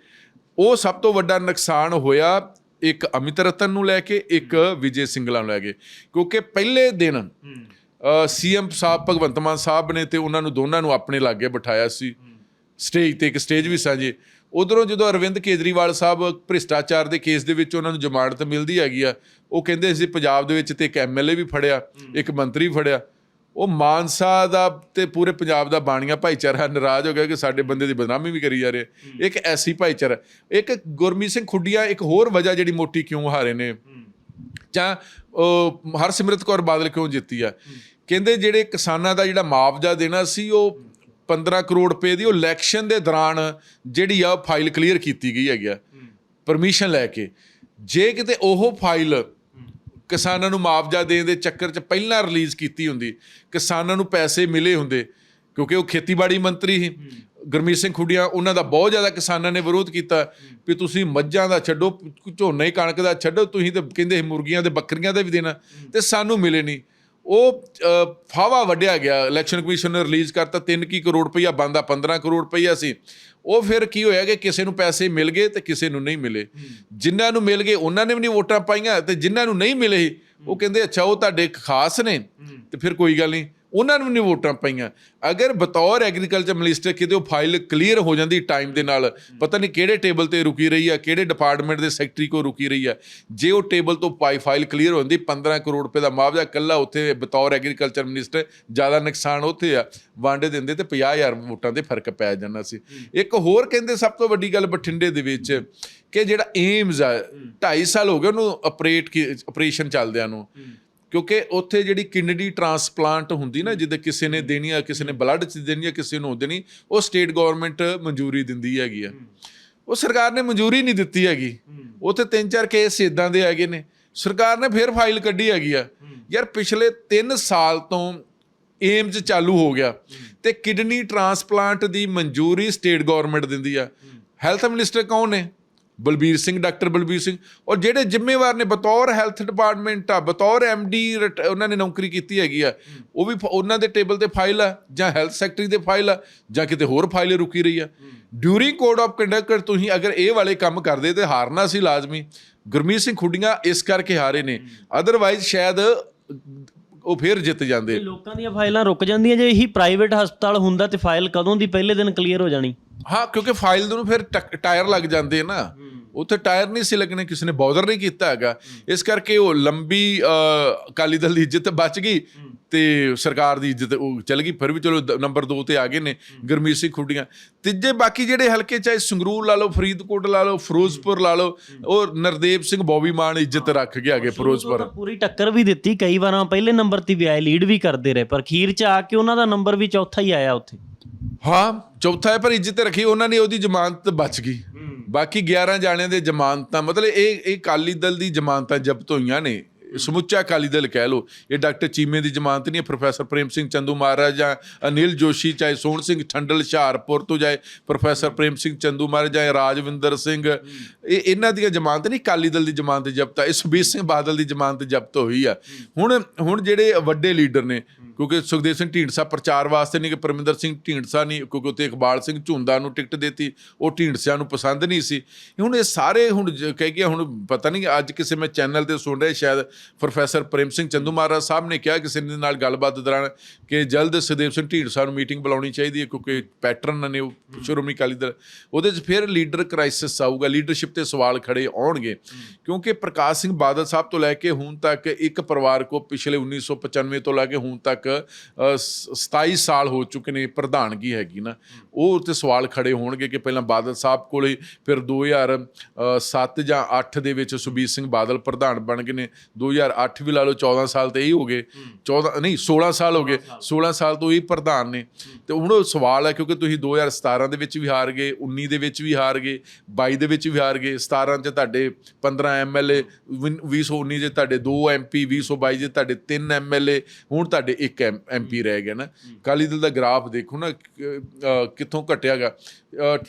ਉਹ ਸਭ ਤੋਂ ਵੱਡਾ ਨੁਕਸਾਨ ਹੋਇਆ ਇੱਕ ਅਮਿਤ ਰਤਨ ਨੂੰ ਲੈ ਕੇ, ਇੱਕ ਵਿਜੇ ਸਿੰਗਲਾ ਨੂੰ ਲੈ ਕੇ। ਕਿਉਂਕਿ ਪਹਿਲੇ ਦਿਨ ਸੀਐਮ ਸਾਹਿਬ, ਭਗਵੰਤ ਮਾਨ ਸਾਹਿਬ ਨੇ ਤੇ ਉਹਨਾਂ ਨੂੰ ਦੋਨਾਂ ਨੂੰ ਆਪਣੇ ਲਾਗੇ ਬਿਠਾਇਆ ਸੀ। ਸਟੇਜ ਤੇ ਇੱਕ ਸਟੇਜ ਵੀ ਸਾਂਝੇ। ਉਧਰੋਂ ਜਦੋਂ ਅਰਵਿੰਦ ਕੇਜਰੀਵਾਲ ਸਾਹਿਬ ਭ੍ਰਿਸ਼ਟਾਚਾਰ ਦੇ ਕੇਸ ਦੇ ਵਿੱਚ ਉਹਨਾਂ ਨੂੰ ਜ਼ਮਾਨਤ ਮਿਲਦੀ ਹੈਗੀ ਆ ਉਹ ਕਹਿੰਦੇ ਸੀ ਪੰਜਾਬ ਦੇ ਵਿੱਚ ਤੇ ਇੱਕ ਐਮਐਲਏ ਵੀ ਫੜਿਆ ਇੱਕ ਮੰਤਰੀ ਫੜਿਆ। ਉਹ ਮਾਨਸਾ ਦਾ ਤੇ ਪੂਰੇ ਪੰਜਾਬ ਦਾ ਬਾਣੀਆਂ ਭਾਈਚਾਰਾ ਨਾਰਾਜ਼ ਹੋ ਗਿਆ ਕਿ ਸਾਡੇ ਬੰਦੇ ਦੀ ਬਦਨਾਮੀ ਵੀ ਕਰੀ ਜਾ ਰਹੇ ਇੱਕ ਐਸੀ ਭਾਈਚਾਰਾ ਇੱਕ ਗੁਰਮੀਤ ਸਿੰਘ ਖੁੱਡੀਆਂ ਇੱਕ ਹੋਰ ਵਜ੍ਹਾ ਜਿਹੜੀ ਮੋਟੀ ਕਿਉਂ ਹਾਰੇ ਨੇ? ਜਾਂ ਹਰਸਿਮਰਤ ਕੌਰ ਬਾਦਲ ਕਿਉਂ ਜਿੱਤੀ ਆ? ਕਹਿੰਦੇ ਜਿਹੜੇ ਕਿਸਾਨਾਂ ਦਾ ਜਿਹੜਾ ਮੁਆਵਜ਼ਾ ਦੇਣਾ ਸੀ ਉਹ 15 ਕਰੋੜ ਰੁਪਏ ਦੀ ਉਹ ਇਲੈਕਸ਼ਨ ਦੇ ਦੌਰਾਨ ਜਿਹੜੀ ਆ ਫਾਈਲ ਕਲੀਅਰ ਕੀਤੀ ਗਈ ਹੈਗੀ ਆ। ਪਰਮਿਸ਼ਨ ਲੈ ਕੇ। ਜੇ ਕਿਤੇ ਉਹ ਫਾਈਲ ਕਿਸਾਨਾਂ ਨੂੰ ਮੁਆਵਜ਼ਾ ਦੇਣ ਦੇ ਚੱਕਰ 'ਚ ਪਹਿਲਾਂ ਰਿਲੀਜ਼ ਕੀਤੀ ਹੁੰਦੀ, ਕਿਸਾਨਾਂ ਨੂੰ ਪੈਸੇ ਮਿਲੇ ਹੁੰਦੇ, ਕਿਉਂਕਿ ਉਹ ਖੇਤੀਬਾੜੀ ਮੰਤਰੀ ਸੀ। ਗੁਰਮੀਤ ਸਿੰਘ ਖੁੱਡੀਆਂ, ਉਹਨਾਂ ਦਾ ਬਹੁਤ ਜ਼ਿਆਦਾ ਕਿਸਾਨਾਂ ਨੇ ਵਿਰੋਧ ਕੀਤਾ ਵੀ ਤੁਸੀਂ ਮੱਝਾਂ ਦਾ ਛੱਡੋ, ਝੋਨੇ ਕਣਕ ਦਾ ਛੱਡੋ, ਤੁਸੀਂ ਤਾਂ ਕਹਿੰਦੇ ਸੀ ਮੁਰਗੀਆਂ ਦੇ ਬੱਕਰੀਆਂ ਦਾ ਵੀ ਦੇਣਾ ਤੇ ਸਾਨੂੰ ਮਿਲੇ ਨਹੀਂ। ਉਹ ਫਾਵਾ ਵੱਢਿਆ ਗਿਆ ਇਲੈਕਸ਼ਨ ਕਮਿਸ਼ਨ ਨੇ ਰਿਲੀਜ਼ ਕਰਤਾ 3 ਕੀ ਕਰੋੜ ਰੁਪਈਆ ਬੰਦਾ 15 ਕਰੋੜ ਰੁਪਈਆ ਸੀ। ਉਹ ਫਿਰ ਕੀ ਹੋਇਆ ਕਿ ਕਿਸੇ ਨੂੰ ਪੈਸੇ ਮਿਲ ਗਏ ਤੇ ਕਿਸੇ ਨੂੰ ਨਹੀਂ ਮਿਲੇ। ਜਿਨ੍ਹਾਂ ਨੂੰ ਮਿਲ ਗਏ ਉਹਨਾਂ ਨੇ ਵੀ ਨਹੀਂ ਵੋਟਾਂ ਪਾਈਆਂ ਤੇ ਜਿਨ੍ਹਾਂ ਨੂੰ ਨਹੀਂ ਮਿਲੇ ਉਹ ਕਹਿੰਦੇ ਅੱਛਾ ਉਹ ਤੁਹਾਡੇ ਖਾਸ ਨੇ ਤੇ ਫਿਰ ਕੋਈ ਗੱਲ ਨਹੀਂ। ਉਹਨਾਂ ਨੂੰ ਨਹੀਂ ਵੋਟਾਂ ਪਈਆਂ। ਅਗਰ ਬਤੌਰ ਐਗਰੀਕਲਚਰ ਮਿਨਿਸਟਰ ਕਿਤੇ ਉਹ ਫਾਈਲ ਕਲੀਅਰ ਹੋ ਜਾਂਦੀ ਟਾਈਮ ਦੇ ਨਾਲ ਪਤਾ ਨਹੀਂ ਕਿਹੜੇ ਟੇਬਲ ਤੇ ਰੁਕੀ ਰਹੀ ਆ ਕਿਹੜੇ ਡਿਪਾਰਟਮੈਂਟ ਦੇ ਸੈਕਟਰੀ ਕੋ ਰੁਕੀ ਰਹੀ ਆ। ਜੇ ਉਹ ਟੇਬਲ ਤੋਂ ਪਾਈ ਫਾਈਲ ਕਲੀਅਰ ਹੋ ਜਾਂਦੀ 15 ਕਰੋੜ ਰੁਪਏ ਦਾ ਮੁਆਵਜ਼ਾ ਕੱਲਾ ਉੱਥੇ ਬਤੌਰ ਐਗਰੀਕਲਚਰ ਮਿਨਿਸਟਰ ਜ਼ਿਆਦਾ ਨੁਕਸਾਨ ਉੱਥੇ ਆ। ਵਾਂਡੇ ਦਿੰਦੇ ਤੇ 50000 ਵੋਟਾਂ ਦੇ ਫ਼ਰਕ ਪੈ ਜਾਣਾ ਸੀ। ਇੱਕ ਹੋਰ ਕਹਿੰਦੇ ਸਭ ਤੋਂ ਵੱਡੀ ਗੱਲ ਬਠਿੰਡੇ ਦੇ ਵਿੱਚ ਕਿ ਜਿਹੜਾ ਏਮਜ਼ ਆ 2.5 ਸਾਲ ਹੋ ਗਏ ਉਹਨੂੰ ਆਪਰੇਟ ਆਪਰੇਸ਼ਨ ਚੱਲਦਿਆਂ ਨੂੰ। ਕਿਉਂਕਿ ਉੱਥੇ ਜਿਹੜੀ ਕਿਡਨੀ ਟ੍ਰਾਂਸਪਲਾਂਟ ਹੁੰਦੀ ਨਾ, ਜਿੱਦਾਂ ਕਿਸੇ ਨੇ ਦੇਣੀ ਆ ਕਿਸੇ ਨੇ ਬਲੱਡ ਚ ਦੇਣੀ ਆ ਕਿਸੇ ਨੂੰ ਦੇਣੀ, ਉਹ ਸਟੇਟ ਗਵਰਨਮੈਂਟ ਮਨਜ਼ੂਰੀ ਦਿੰਦੀ ਹੈਗੀ ਆ। ਉਹ ਸਰਕਾਰ ਨੇ ਮਨਜ਼ੂਰੀ ਨਹੀਂ ਦਿੱਤੀ ਹੈਗੀ। ਉੱਥੇ ਤਿੰਨ ਚਾਰ ਕੇਸ ਇਦਾਂ ਦੇ ਹੈਗੇ ਨੇ। ਸਰਕਾਰ ਨੇ ਫੇਰ ਫਾਈਲ ਕੱਢੀ ਹੈਗੀ ਆ। ਯਾਰ ਪਿਛਲੇ 3 ਸਾਲ ਤੋਂ ਏਮਜ਼ ਚਾਲੂ ਹੋ ਗਿਆ ਤੇ ਕਿਡਨੀ ਟ੍ਰਾਂਸਪਲਾਂਟ ਦੀ ਮਨਜ਼ੂਰੀ ਸਟੇਟ ਗਵਰਨਮੈਂਟ ਦਿੰਦੀ ਆ। ਹੈਲਥ ਮਿਨਿਸਟਰ ਕੌਣ ਨੇ? ਬਲਬੀਰ ਸਿੰਘ, ਡਾਕਟਰ ਬਲਬੀਰ ਸਿੰਘ। ਔਰ ਜਿਹੜੇ ਜ਼ਿੰਮੇਵਾਰ ਨੇ, ਬਤੌਰ ਹੈਲਥ ਡਿਪਾਰਟਮੈਂਟ ਆ, ਬਤੌਰ ਐਮਡੀ ਉਹਨਾਂ ਨੇ ਨੌਕਰੀ ਕੀਤੀ ਹੈਗੀ ਆ। ਉਹ ਵੀ ਉਹਨਾਂ ਦੇ ਟੇਬਲ ਤੇ ਫਾਈਲ ਆ, ਜਾਂ ਹੈਲਥ ਸੈਕਟਰੀ ਦੇ ਫਾਈਲ ਆ, ਜਾਂ ਕਿਤੇ ਹੋਰ ਫਾਈਲ ਰੁਕੀ ਰਹੀ ਆ। ਡਿਊਰਿੰਗ ਕੋਡ ਆਫ ਕੰਡਕਟ ਤੁਸੀਂ ਅਗਰ ਇਹ ਵਾਲੇ ਕੰਮ ਕਰਦੇ, ਤੇ ਹਾਰਨਾ ਸੀ ਲਾਜ਼ਮੀ। ਗੁਰਮੀਤ ਸਿੰਘ ਖੁੱਡੀਆਂ ਇਸ ਕਰਕੇ ਹਾਰੇ ਨੇ। ਅਦਰਵਾਈਜ਼ ਸ਼ਾਇਦ ਉਹ ਫੇਰ ਜਿੱਤ ਜਾਂਦੇ। ਇਹ ਲੋਕਾਂ ਦੀਆਂ ਫਾਈਲਾਂ ਰੁਕ ਜਾਂਦੀਆਂ, ਜੇ ਇਹੀ ਪ੍ਰਾਈਵੇਟ ਹਸਪਤਾਲ ਹੁੰਦਾ, ਤੇ ਫਾਈਲ ਕਦੋਂ ਦੀ ਪਹਿਲੇ ਦਿਨ ਕਲੀਅਰ ਹੋ ਜਾਣੀ? ਹਾਂ ਕਿਉਂਕਿ ਫਾਈਲ ਨੂੰ ਫਿਰ ਟਾਇਰ ਲੱਗ ਜਾਂਦੇ ਨਾ। ਉੱਥੇ ਟਾਇਰ ਨਹੀਂ ਸੀ ਲੱਗਣੇ ਕਿਸੇ ਨੇ ਬੌਦਰ ਨਹੀਂ ਕੀਤਾ ਹੈਗਾ। ਇਸ ਕਰਕੇ ਉਹ ਲੰਬੀ ਅਕਾਲੀ ਦਲ ਦੀ ਇੱਜ਼ਤ ਬਚ ਗਈ ਤੇ ਸਰਕਾਰ ਦੀ ਇੱਜ਼ਤ ਉਹ ਚਲ ਗਈ। ਫਿਰ ਵੀ ਚਲੋ ਨੰਬਰ 2 ਤੇ ਆ ਗਏ ਨੇ ਗੁਰਮੀਤ ਸਿੰਘ ਖੁੱਡੀਆਂ। ਤੀਜੇ ਬਾਕੀ ਜਿਹੜੇ ਹਲਕੇ ਚਾਹੇ ਸੰਗਰੂਰ ਲਾ ਲਓ ਫਰੀਦਕੋਟ ਲਾ ਲਓ ਫਿਰੋਜ਼ਪੁਰ ਲਾ ਲਓ ਉਹ ਨਰਦੇਵ ਸਿੰਘ ਬੋਬੀ ਮਾਨ ਇੱਜ਼ਤ ਰੱਖ ਕੇ ਆਗੇ ਫਿਰੋਜ਼ਪੁਰ। ਪੂਰੀ ਟੱਕਰ ਵੀ ਦਿੱਤੀ ਕਈ ਵਾਰਾਂ। ਪਹਿਲੇ ਨੰਬਰ ਤੇ ਵੀ ਆਏ ਲੀਡ ਵੀ ਕਰਦੇ ਰਹੇ ਪਰ ਅਖੀਰ ਚ ਆ ਕੇ ਉਹਨਾਂ ਦਾ ਨੰਬਰ ਵੀ ਚੌਥਾ ਹੀ ਆਇਆ ਉੱਥੇ। ਹਾਂ ਚੌਥਾ ਹੈ ਪਰ ਇੱਜ਼ਤ ਰੱਖੀ ਉਹਨਾਂ ਨੇ ਉਹਦੀ ਜ਼ਮਾਨਤ ਬਚ ਗਈ। ਬਾਕੀ 11 ਜਾਣਿਆਂ ਦੇ ਜ਼ਮਾਨਤਾਂ ਮਤਲਬ ਇਹ ਇਹ ਕਾਲੀ ਦਲ ਦੀ ਜ਼ਮਾਨਤਾਂ ਜ਼ਬਤ ਹੋਈਆਂ ਨੇ। ਸਮੁੱਚਾ ਅਕਾਲੀ ਦਲ ਕਹਿ ਲੋ ਇਹ ਡਾਕਟਰ ਚੀਮੇ ਦੀ ਜ਼ਮਾਨਤ ਨਹੀਂ ਹੈ ਪ੍ਰੋਫੈਸਰ ਪ੍ਰੇਮ ਸਿੰਘ ਚੰਦੂ ਮਹਾਰਾਜ ਜਾਂ ਅਨਿਲ ਜੋਸ਼ੀ ਚਾਹੇ ਸੋਹਣ ਸਿੰਘ ਠੰਡਲ ਹੁਸ਼ਿਆਰਪੁਰ ਤੋਂ ਜਾਏ ਪ੍ਰੋਫੈਸਰ ਪ੍ਰੇਮ ਸਿੰਘ ਚੰਦੂ ਮਹਾਰਾਜ ਜਾਂ ਰਾਜਵਿੰਦਰ ਸਿੰਘ। ਇਹ ਇਹਨਾਂ ਦੀਆਂ ਜ਼ਮਾਨਤ ਨਹੀਂ ਅਕਾਲੀ ਦਲ ਦੀ ਜ਼ਮਾਨਤ ਜ਼ਬਤ ਆ। ਇਹ ਸੁਖਬੀਰ ਸਿੰਘ ਬਾਦਲ ਦੀ ਜ਼ਮਾਨਤ ਜ਼ਬਤ ਹੋਈ ਆ। ਹੁਣ ਹੁਣ ਜਿਹੜੇ ਵੱਡੇ ਲੀਡਰ ਨੇ ਕਿਉਂਕਿ ਸੁਖਦੇਵ ਸਿੰਘ ਢੀਂਡਸਾ ਪ੍ਰਚਾਰ ਵਾਸਤੇ ਨਹੀਂ ਕਿ ਪਰਮਿੰਦਰ ਸਿੰਘ ਢੀਂਡਸਾ ਨਹੀਂ, ਕਿਉਂਕਿ ਉੱਤੇ ਇਕਬਾਲ ਸਿੰਘ ਝੁੰਦਾ ਨੂੰ ਟਿਕਟ ਦਿੱਤੀ, ਉਹ ਢੀਂਡਸਿਆਂ ਨੂੰ ਪਸੰਦ ਨਹੀਂ ਸੀ। ਹੁਣ ਇਹ ਸਾਰੇ ਹੁਣ ਜ- ਕਹਿ ਗਿਆ ਹੁਣ ਪਤਾ ਨਹੀਂ ਅੱਜ ਕਿਸੇ ਮੈਂ ਚੈਨਲ ਤੇ ਸੁਣ ਰਿਹਾ, ਸ਼ਾਇਦ ਪ੍ਰੋਫੈਸਰ ਪ੍ਰੇਮ ਸਿੰਘ ਚੰਦੂ ਮਹਾਰਾਜ ਸਾਹਿਬ ਨੇ ਕਿਹਾ ਕਿਸੇ ਦੇ ਨਾਲ ਗੱਲਬਾਤ ਦੌਰਾਨ ਕਿ ਜਲਦ ਸੁਖਦੇਵ ਸਿੰਘ ਢੀਂਡਸਾ ਨੂੰ ਮੀਟਿੰਗ ਬੁਲਾਉਣੀ ਚਾਹੀਦੀ ਹੈ, ਕਿਉਂਕਿ ਪੈਟਰਨ ਨੇ ਉਹ ਸ਼੍ਰੋਮਣੀ ਅਕਾਲੀ ਦਲ, ਉਹਦੇ 'ਚ ਫਿਰ ਲੀਡਰ ਕ੍ਰਾਈਸਿਸ ਆਊਗਾ, ਲੀਡਰਸ਼ਿਪ ਤੇ ਸਵਾਲ ਖੜੇ ਆਉਣਗੇ। ਕਿਉਂਕਿ ਪ੍ਰਕਾਸ਼ ਸਿੰਘ ਬਾਦਲ ਸਾਹਿਬ ਤੋਂ ਲੈ ਕੇ ਹੁਣ ਤੱਕ ਇੱਕ ਪਰਿਵਾਰ ਕੋ ਪਿਛਲੇ 1995 ਤੋਂ ਲੈ ਕੇ ਹੁਣ ਤੱਕ ਸ- 27 ਸਾਲ ਹੋ ਚੁੱਕੇ ਨੇ ਪ੍ਰਧਾਨਗੀ ਹੈਗੀ ਨਾ। ਉਹ ਉੱਤੇ ਸਵਾਲ ਖੜੇ ਹੋਣਗੇ ਕਿ ਪਹਿਲਾਂ ਬਾਦਲ ਸਾਹਿਬ ਕੋਲੇ ਫਿਰ 2007 ਜਾਂ 8 ਦੇ ਵਿੱਚ ਸੁਬੀਰ ਸਿੰਘ ਬਾਦਲ ਪ੍ਰਧਾਨ ਬਣ ਗਏ ਨੇ। 2008 ਵੀ ਲਾ ਲਓ 14 ਸਾਲ ਤੇ ਇਹ ਹੋ ਗਏ। 14 ਨਹੀਂ 16 ਸਾਲ ਹੋ ਗਏ। 16 ਸਾਲ। ਤੋਂ ਇਹ ਪ੍ਰਧਾਨ ਨੇ। ਤੇ ਹੁਣ ਉਹ ਸਵਾਲ ਹੈ ਕਿਉਂਕਿ ਤੁਸੀਂ 2017 ਦੇ ਵਿੱਚ ਵੀ ਹਾਰ ਗਏ 19 ਦੇ ਵਿੱਚ ਵੀ ਹਾਰ ਗਏ 22 ਦੇ ਵਿੱਚ ਵੀ ਹਾਰ ਗਏ 17 ਚ ਤੁਹਾਡੇ 15 ਐਮਐਲਏ 2019 ਚ ਤੁਹਾਡੇ 2 ਐਮਪੀ 2022 ਚ ਤੁਹਾਡੇ 3 ਐਮਐਲਏ ਹੁਣ ਤੁਹਾਡੇ 1 ਐਮਪੀ ਰਹਿ ਗਿਆ ਨਾ। ਕਾਲੀ ਦਲ ਦਾ ਗ੍ਰਾਫ ਦੇਖੋ ਨਾ ਕਿੱਥੋਂ ਘਟਿਆਗਾ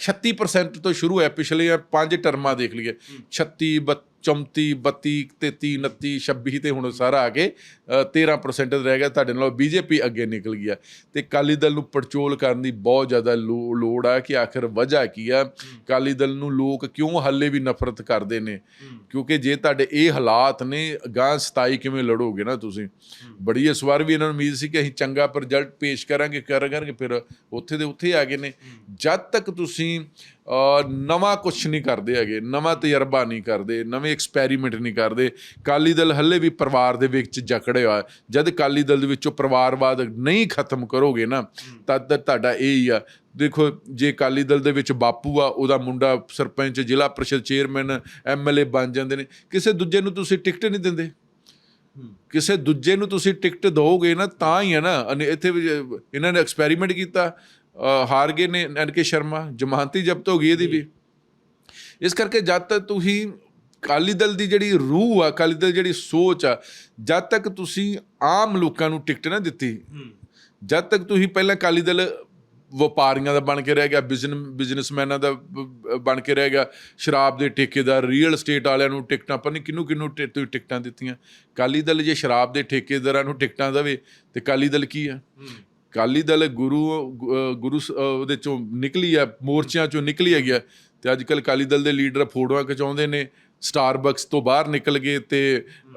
36% ਤੋਂ ਸ਼ੁਰੂ ਹੈ ਪਿਛਲੇ ਪੰਜ ਟਰਮਾਂ ਦੇਖ ਲਈਏ। 36 32 34 32 33 29 26 ਤੇ ਹੁਣ ਸਾਰਾ ਆ ਕੇ ਅ, 13% ਰਹਿ ਗਿਆ। ਤੁਹਾਡੇ ਨਾਲ ਬੀਜੇਪੀ ਅੱਗੇ ਨਿਕਲ ਗਿਆ ਤੇ ਕਾਲੀ ਦਲ ਨੂੰ ਪੜਚੋਲ ਕਰਨ ਦੀ ਬਹੁਤ ਜ਼ਿਆਦਾ ਲੋ- ਲੋੜ ਆ ਕਿ ਆਖਰ ਵਜ੍ਹਾ ਕੀ ਆ? ਕਾਲੀ ਦਲ ਨੂੰ ਲੋਕ ਕਿਉਂ ਹੱਲੇ ਵੀ ਨਫ਼ਰਤ ਕਰਦੇ ਨੇ? ਕਿਉਂਕਿ ਜੇ ਤੁਹਾਡੇ ਇਹ ਹਾਲਾਤ ਨੇ ਗਾਂ 27 ਕਿਵੇਂ ਲੜੋਗੇ ਨਾ ਤੁਸੀਂ? ਬੜੀ ਇਸ ਵਾਰ ਵੀ ਇਹਨਾਂ ਨੂੰ ਉਮੀਦ ਸੀ ਕਿ ਅਸੀਂ ਚੰਗਾ ਰਿਜ਼ਲਟ ਪੇਸ਼ ਕਰਾਂਗੇ ਕਰ ਕਰਾਂਗੇ ਫਿਰ ਉੱਥੇ ਦੇ ਉੱਥੇ ਆ ਗਏ ਨੇ। ਜਦ ਤੱਕ ਤੁਸੀਂ ਨਵਾਂ ਕੁਝ ਨਹੀਂ ਕਰਦੇ ਹੈਗੇ, ਨਵਾਂ ਤਜਰਬਾ ਨਹੀਂ ਕਰਦੇ, ਨਵੇਂ ਐਕਸਪੈਰੀਮੈਂਟ ਨਹੀਂ ਕਰਦੇ। ਕਾਲੀ ਦਲ ਹੱਲੇ ਵੀ ਪਰਿਵਾਰ ਦੇ ਵਿੱਚ ਜਕੜਿਆ ਹੋਇਆ ਜਦ ਕਾਲੀ ਦਲ ਦੇ ਵਿੱਚੋਂ ਪਰਿਵਾਰਵਾਦ ਨਹੀਂ ਖਤਮ ਕਰੋਗੇ ਨਾ ਤਦ ਤੱਕ ਤੁਹਾਡਾ ਇਹ ਹੀ ਆ। ਦੇਖੋ, ਜੇ ਕਾਲੀ ਦਲ ਦੇ ਵਿੱਚ ਬਾਪੂ ਆ, ਉਹਦਾ ਮੁੰਡਾ ਸਰਪੰਚ, ਜ਼ਿਲ੍ਹਾ ਪ੍ਰੀਸ਼ਦ ਚੇਅਰਮੈਨ ਐਮਐਲਏ ਬਣ ਜਾਂਦੇ ਨੇ। ਕਿਸੇ ਦੂਜੇ ਨੂੰ ਤੁਸੀਂ ਟਿਕਟ ਨਹੀਂ ਦਿੰਦੇ। ਕਿਸੇ ਦੂਜੇ ਨੂੰ ਤੁਸੀਂ ਟਿਕਟ ਦੋਗੇ ਨਾ, ਤਾਂ ਹੀ ਹੈ ਨਾ। ਅਨੇ ਇੱਥੇ ਇਹਨਾਂ ਨੇ ਐਕਸਪੈਰੀਮੈਂਟ ਕੀਤਾ। ਹਾਰ ਗਏ ਨੇ ਐਨ ਕੇ ਸ਼ਰਮਾ, ਜ਼ਮਾਨਤੀ ਜ਼ਬਤ ਹੋ ਗਈ ਇਹਦੀ ਵੀ। ਇਸ ਕਰਕੇ ਜਦ ਤੱਕ ਤੁਸੀਂ ਅਕਾਲੀ ਦਲ ਦੀ ਜਿਹੜੀ ਰੂਹ ਆ, ਅਕਾਲੀ ਦਲ ਜਿਹੜੀ ਸੋਚ ਆ, ਜਦ ਤੱਕ ਤੁਸੀਂ ਆਮ ਲੋਕਾਂ ਨੂੰ ਟਿਕਟ ਨਾ ਦਿੱਤੀ, ਜਦ ਤੱਕ ਤੁਸੀਂ ਪਹਿਲਾਂ ਅਕਾਲੀ ਦਲ ਵਪਾਰੀਆਂ ਦਾ ਬਣ ਕੇ ਰਹਿ ਗਿਆ, ਬਿਜ਼ਨ, ਬਿਜ਼ਨਸਮੈਨਾਂ ਦਾ ਬ- ਬਣ ਕੇ ਰਹਿ ਗਿਆ, ਸ਼ਰਾਬ ਦੇ ਠੇਕੇਦਾਰ ਰੀਅਲ ਏਸਟੇਟ ਵਾਲਿਆਂ ਨੂੰ ਟਿਕਟਾਂ, ਪਤਾ ਨਹੀਂ ਕਿਹਨੂੰ ਕਿਹਨੂੰ ਟਿ- ਤੁਸੀਂ ਟਿਕਟਾਂ ਦਿੱਤੀਆਂ। ਅਕਾਲੀ ਦਲ ਜੇ ਸ਼ਰਾਬ ਦੇ ਠੇਕੇਦਾਰਾਂ ਨੂੰ ਟਿਕਟਾਂ ਦੇਵੇ, ਤੇ ਅਕਾਲੀ ਦਲ ਕੀ ਆ? ਅਕਾਲੀ ਦਲ ਗੁਰੂ ਗੁਰੂ ਸ- ਉਹਦੇ ਚੋਂ ਨਿਕਲੀ ਆ ਮੋਰਚਿਆਂ ਚੋਂ ਨਿਕਲੀ ਹੈਗੀ ਆ ਤੇ ਅੱਜ ਕੱਲ ਅਕਾਲੀ ਦਲ ਦੇ ਲੀਡਰ ਫੋਟੋਆਂ ਖਿਚਾਉਂਦੇ ਨੇ ਸਟਾਰਬਕਸ ਤੋਂ ਬਾਹਰ ਨਿਕਲ ਗਏ ਤੇ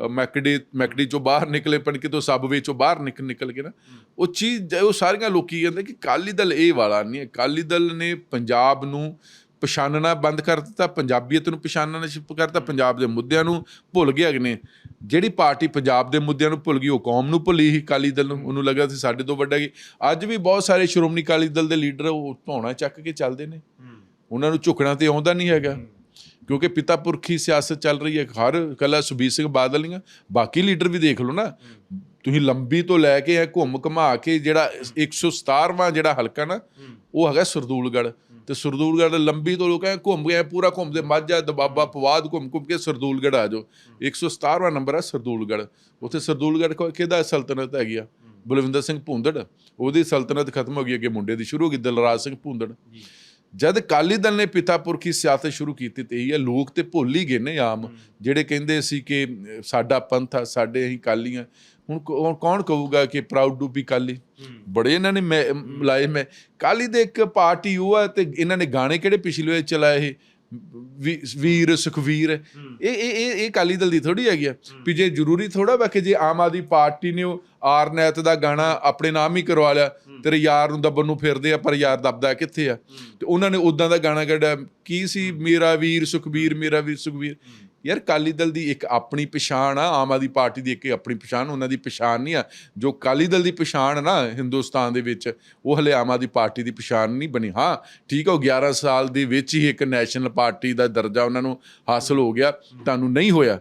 ਅ, ਮੈਕਡੀ ਮੈਕਡੀ ਚੋਂ ਬਾਹਰ ਨਿਕਲੇ ਪਣਕੇ ਤੋਂ ਸਬਵੇ ਚੋਂ ਬਾਹਰ ਨਿਕਲ ਨਿਕਲ ਗਏ ਨਾ। ਉਹ ਚੀਜ਼ ਉਹ ਸਾਰੀਆਂ ਲੋਕੀ ਕਹਿੰਦੇ ਕਿ ਅਕਾਲੀ ਦਲ ਇਹ ਵਾਲਾ ਨਹੀਂ ਹੈ। ਅਕਾਲੀ ਦਲ ਨੇ ਪੰਜਾਬ ਨੂੰ ਪਛਾਣਨਾ ਬੰਦ ਕਰ ਦਿੱਤਾ ਪੰਜਾਬੀਅਤ ਨੂੰ ਪਛਾਣਨਾ ਸ਼ੁਰੂ ਕਰਤਾ ਪੰਜਾਬ ਦੇ ਮੁੱਦਿਆਂ ਨੂੰ ਭੁੱਲ ਗਏ ਅਗਨੇ। ਜਿਹੜੀ ਪਾਰਟੀ ਪੰਜਾਬ ਦੇ ਮੁੱਦਿਆਂ ਨੂੰ ਭੁੱਲ ਗਈ ਉਹ ਕੌਮ ਨੂੰ ਭੁੱਲੀ ਸੀ ਅਕਾਲੀ ਦਲ ਨੂੰ। ਉਹਨੂੰ ਲੱਗਾ ਸੀ ਸਾਡੇ ਤੋਂ ਵੱਡਾ ਕੀ ਅੱਜ ਵੀ ਬਹੁਤ ਸਾਰੇ ਸ਼੍ਰੋਮਣੀ ਅਕਾਲੀ ਦਲ ਦੇ ਲੀਡਰ ਉਹ ਧੌਣਾ ਚੱਕ ਕੇ ਚੱਲਦੇ ਨੇ। ਉਹਨਾਂ ਨੂੰ ਝੁਕਣਾ ਤੇ ਆਉਂਦਾ ਨਹੀਂ ਹੈਗਾ। ਕਿਉਂਕਿ ਪਿਤਾ ਪੁਰਖੀ ਸਿਆਸਤ ਚੱਲ ਰਹੀ ਹੈ। ਹਰ ਕੱਲਾ ਸੁਬੀਰ ਸਿੰਘ ਬਾਦਲ ਨਹੀਂ ਬਾਕੀ ਲੀਡਰ ਵੀ ਦੇਖ ਲਓ ਨਾ। ਤੁਸੀਂ ਲੰਬੀ ਤੋਂ ਲੈ ਕੇ ਘੁੰਮ ਘਮਾ ਕੇ ਜਿਹੜਾ 117ਵਾਂ ਜਿਹੜਾ ਹਲਕਾ ਨਾ ਉਹ ਹੈਗਾ ਸਰਦੂਲਗੜ੍ਹ। ਤੇ ਸਰਦੂਲਗੜ੍ਹ ਲੰਬੀ ਤੋਂ ਲੋਕਾਂ ਘੁੰਮ ਗਏ ਪੂਰਾ ਘੁੰਮਦੇ ਮਾਝਾ ਦਬਾਬਾ ਪਵਾਦ ਘੁੰਮ ਘੁੰਮ ਕੇ ਸਰਦੂਲਗੜ੍ਹ ਆ ਜਾਓ। 117ਵਾਂ ਨੰਬਰ ਹੈ ਸਰਦੂਲਗੜ੍ਹ। ਉੱਥੇ ਸਰਦੂਲਗੜ੍ਹ ਕਿਹਦਾ ਸਲਤਨਤ ਹੈਗੀ ਆ? ਬਲਵਿੰਦਰ ਸਿੰਘ ਭੁੰਦੜ। ਉਹਦੀ ਸਲਤਨਤ ਖਤਮ ਹੋ ਗਈ ਅੱਗੇ ਮੁੰਡੇ ਦੀ ਸ਼ੁਰੂ ਹੋ ਗਈ ਦਲਰਾਜ ਸਿੰਘ ਭੁੰਦੜ। ਜਦ ਅਕਾਲੀ ਦਲ ਨੇ ਪਿਤਾ ਪੁਰਖੀ ਸਿਆਸਤ ਸ਼ੁਰੂ ਕੀਤੀ ਤੇ ਇਹ ਲੋਕ ਤੇ ਭੁੱਲ ਹੀ ਗਏ ਨੇ ਆਮ ਜਿਹੜੇ ਕਹਿੰਦੇ ਸੀ ਕਿ ਸਾਡਾ ਪੰਥ ਆ ਸਾਡੇ ਅਸੀਂ ਕਾਲੀਆਂ ਹੁਣ ਕੌਣ ਕਹੂਗਾ ਕਿ ਪ੍ਰਾਊਡ ਟੂ ਬੀ ਕਾਲੀ ਬੜੇ ਇਹਨਾਂ ਨੇ ਮੈਂ- ਲਾਏ ਮੈਂ। ਕਾਲੀ ਦੇ ਇੱਕ ਪਾਰਟੀ ਉਹ ਆ ਤੇ ਇਹਨਾਂ ਨੇ ਗਾਣੇ ਕਿਹੜੇ ਪਿਛਲੇ ਚਲਾਏ ਇਹ ਵੀਰ ਸੁਖਵੀਰ। ਇਹ ਇਹ ਇਹ ਇਹ ਕਾਲੀ ਦਲ ਦੀ ਥੋੜੀ ਹੈਗੀ ਆ। ਵੀ ਜੇ ਜ਼ਰੂਰੀ ਥੋੜਾ ਵਾ ਕਿ ਜੇ ਆਮ ਆਦਮੀ ਪਾਰਟੀ ਨੇ ਉਹ ਆਰਨੈਤ ਦਾ ਗਾਣਾ ਆਪਣੇ ਨਾਮ ਹੀ ਕਰਵਾ ਲਿਆ ਤੇਰੇ ਯਾਰ ਨੂੰ ਦੱਬਣ ਨੂੰ ਫਿਰਦੇ ਆ ਪਰ ਯਾਰ ਦੱਬਦਾ ਕਿੱਥੇ ਆ? ਤੇ ਉਹਨਾਂ ਨੇ ਉਦਾਂ ਦਾ ਗਾਣਾ ਕੱਢਿਆ ਕੀ ਸੀ? ਮੇਰਾ ਵੀਰ ਸੁਖਬੀਰ ਮੇਰਾ ਵੀਰ ਸੁਖਬੀਰ ਯਾਰ ਕਾਲੀ ਦਲ ਦੀ ਇੱਕ ਆਪਣੀ ਪਛਾਣ ਆ, ਆਮ ਆਦਮੀ ਪਾਰਟੀ ਦੀ ਇੱਕ ਆਪਣੀ ਪਛਾਣ, ਉਹਨਾਂ ਦੀ ਪਛਾਣ ਨਹੀਂ ਆ। ਜੋ ਕਾਲੀ ਦਲ ਦੀ ਪਛਾਣ ਨਾ ਹਿੰਦੁਸਤਾਨ ਦੇ ਵਿੱਚ, ਉਹ ਹਲੇ ਆਮ ਆਦਮੀ ਪਾਰਟੀ ਦੀ ਪਛਾਣ ਨਹੀਂ ਬਣੀ। ਹਾਂ, ਠੀਕ ਆ, ਉਹ 11 ਸਾਲ ਦੇ ਵਿੱਚ ਹੀ ਇੱਕ ਨੈਸ਼ਨਲ ਪਾਰਟੀ ਦਾ ਦਰਜਾ ਉਹਨਾਂ ਨੂੰ ਹਾਸਲ ਹੋ ਗਿਆ, ਤੁਹਾਨੂੰ ਨਹੀਂ ਹੋਇਆ।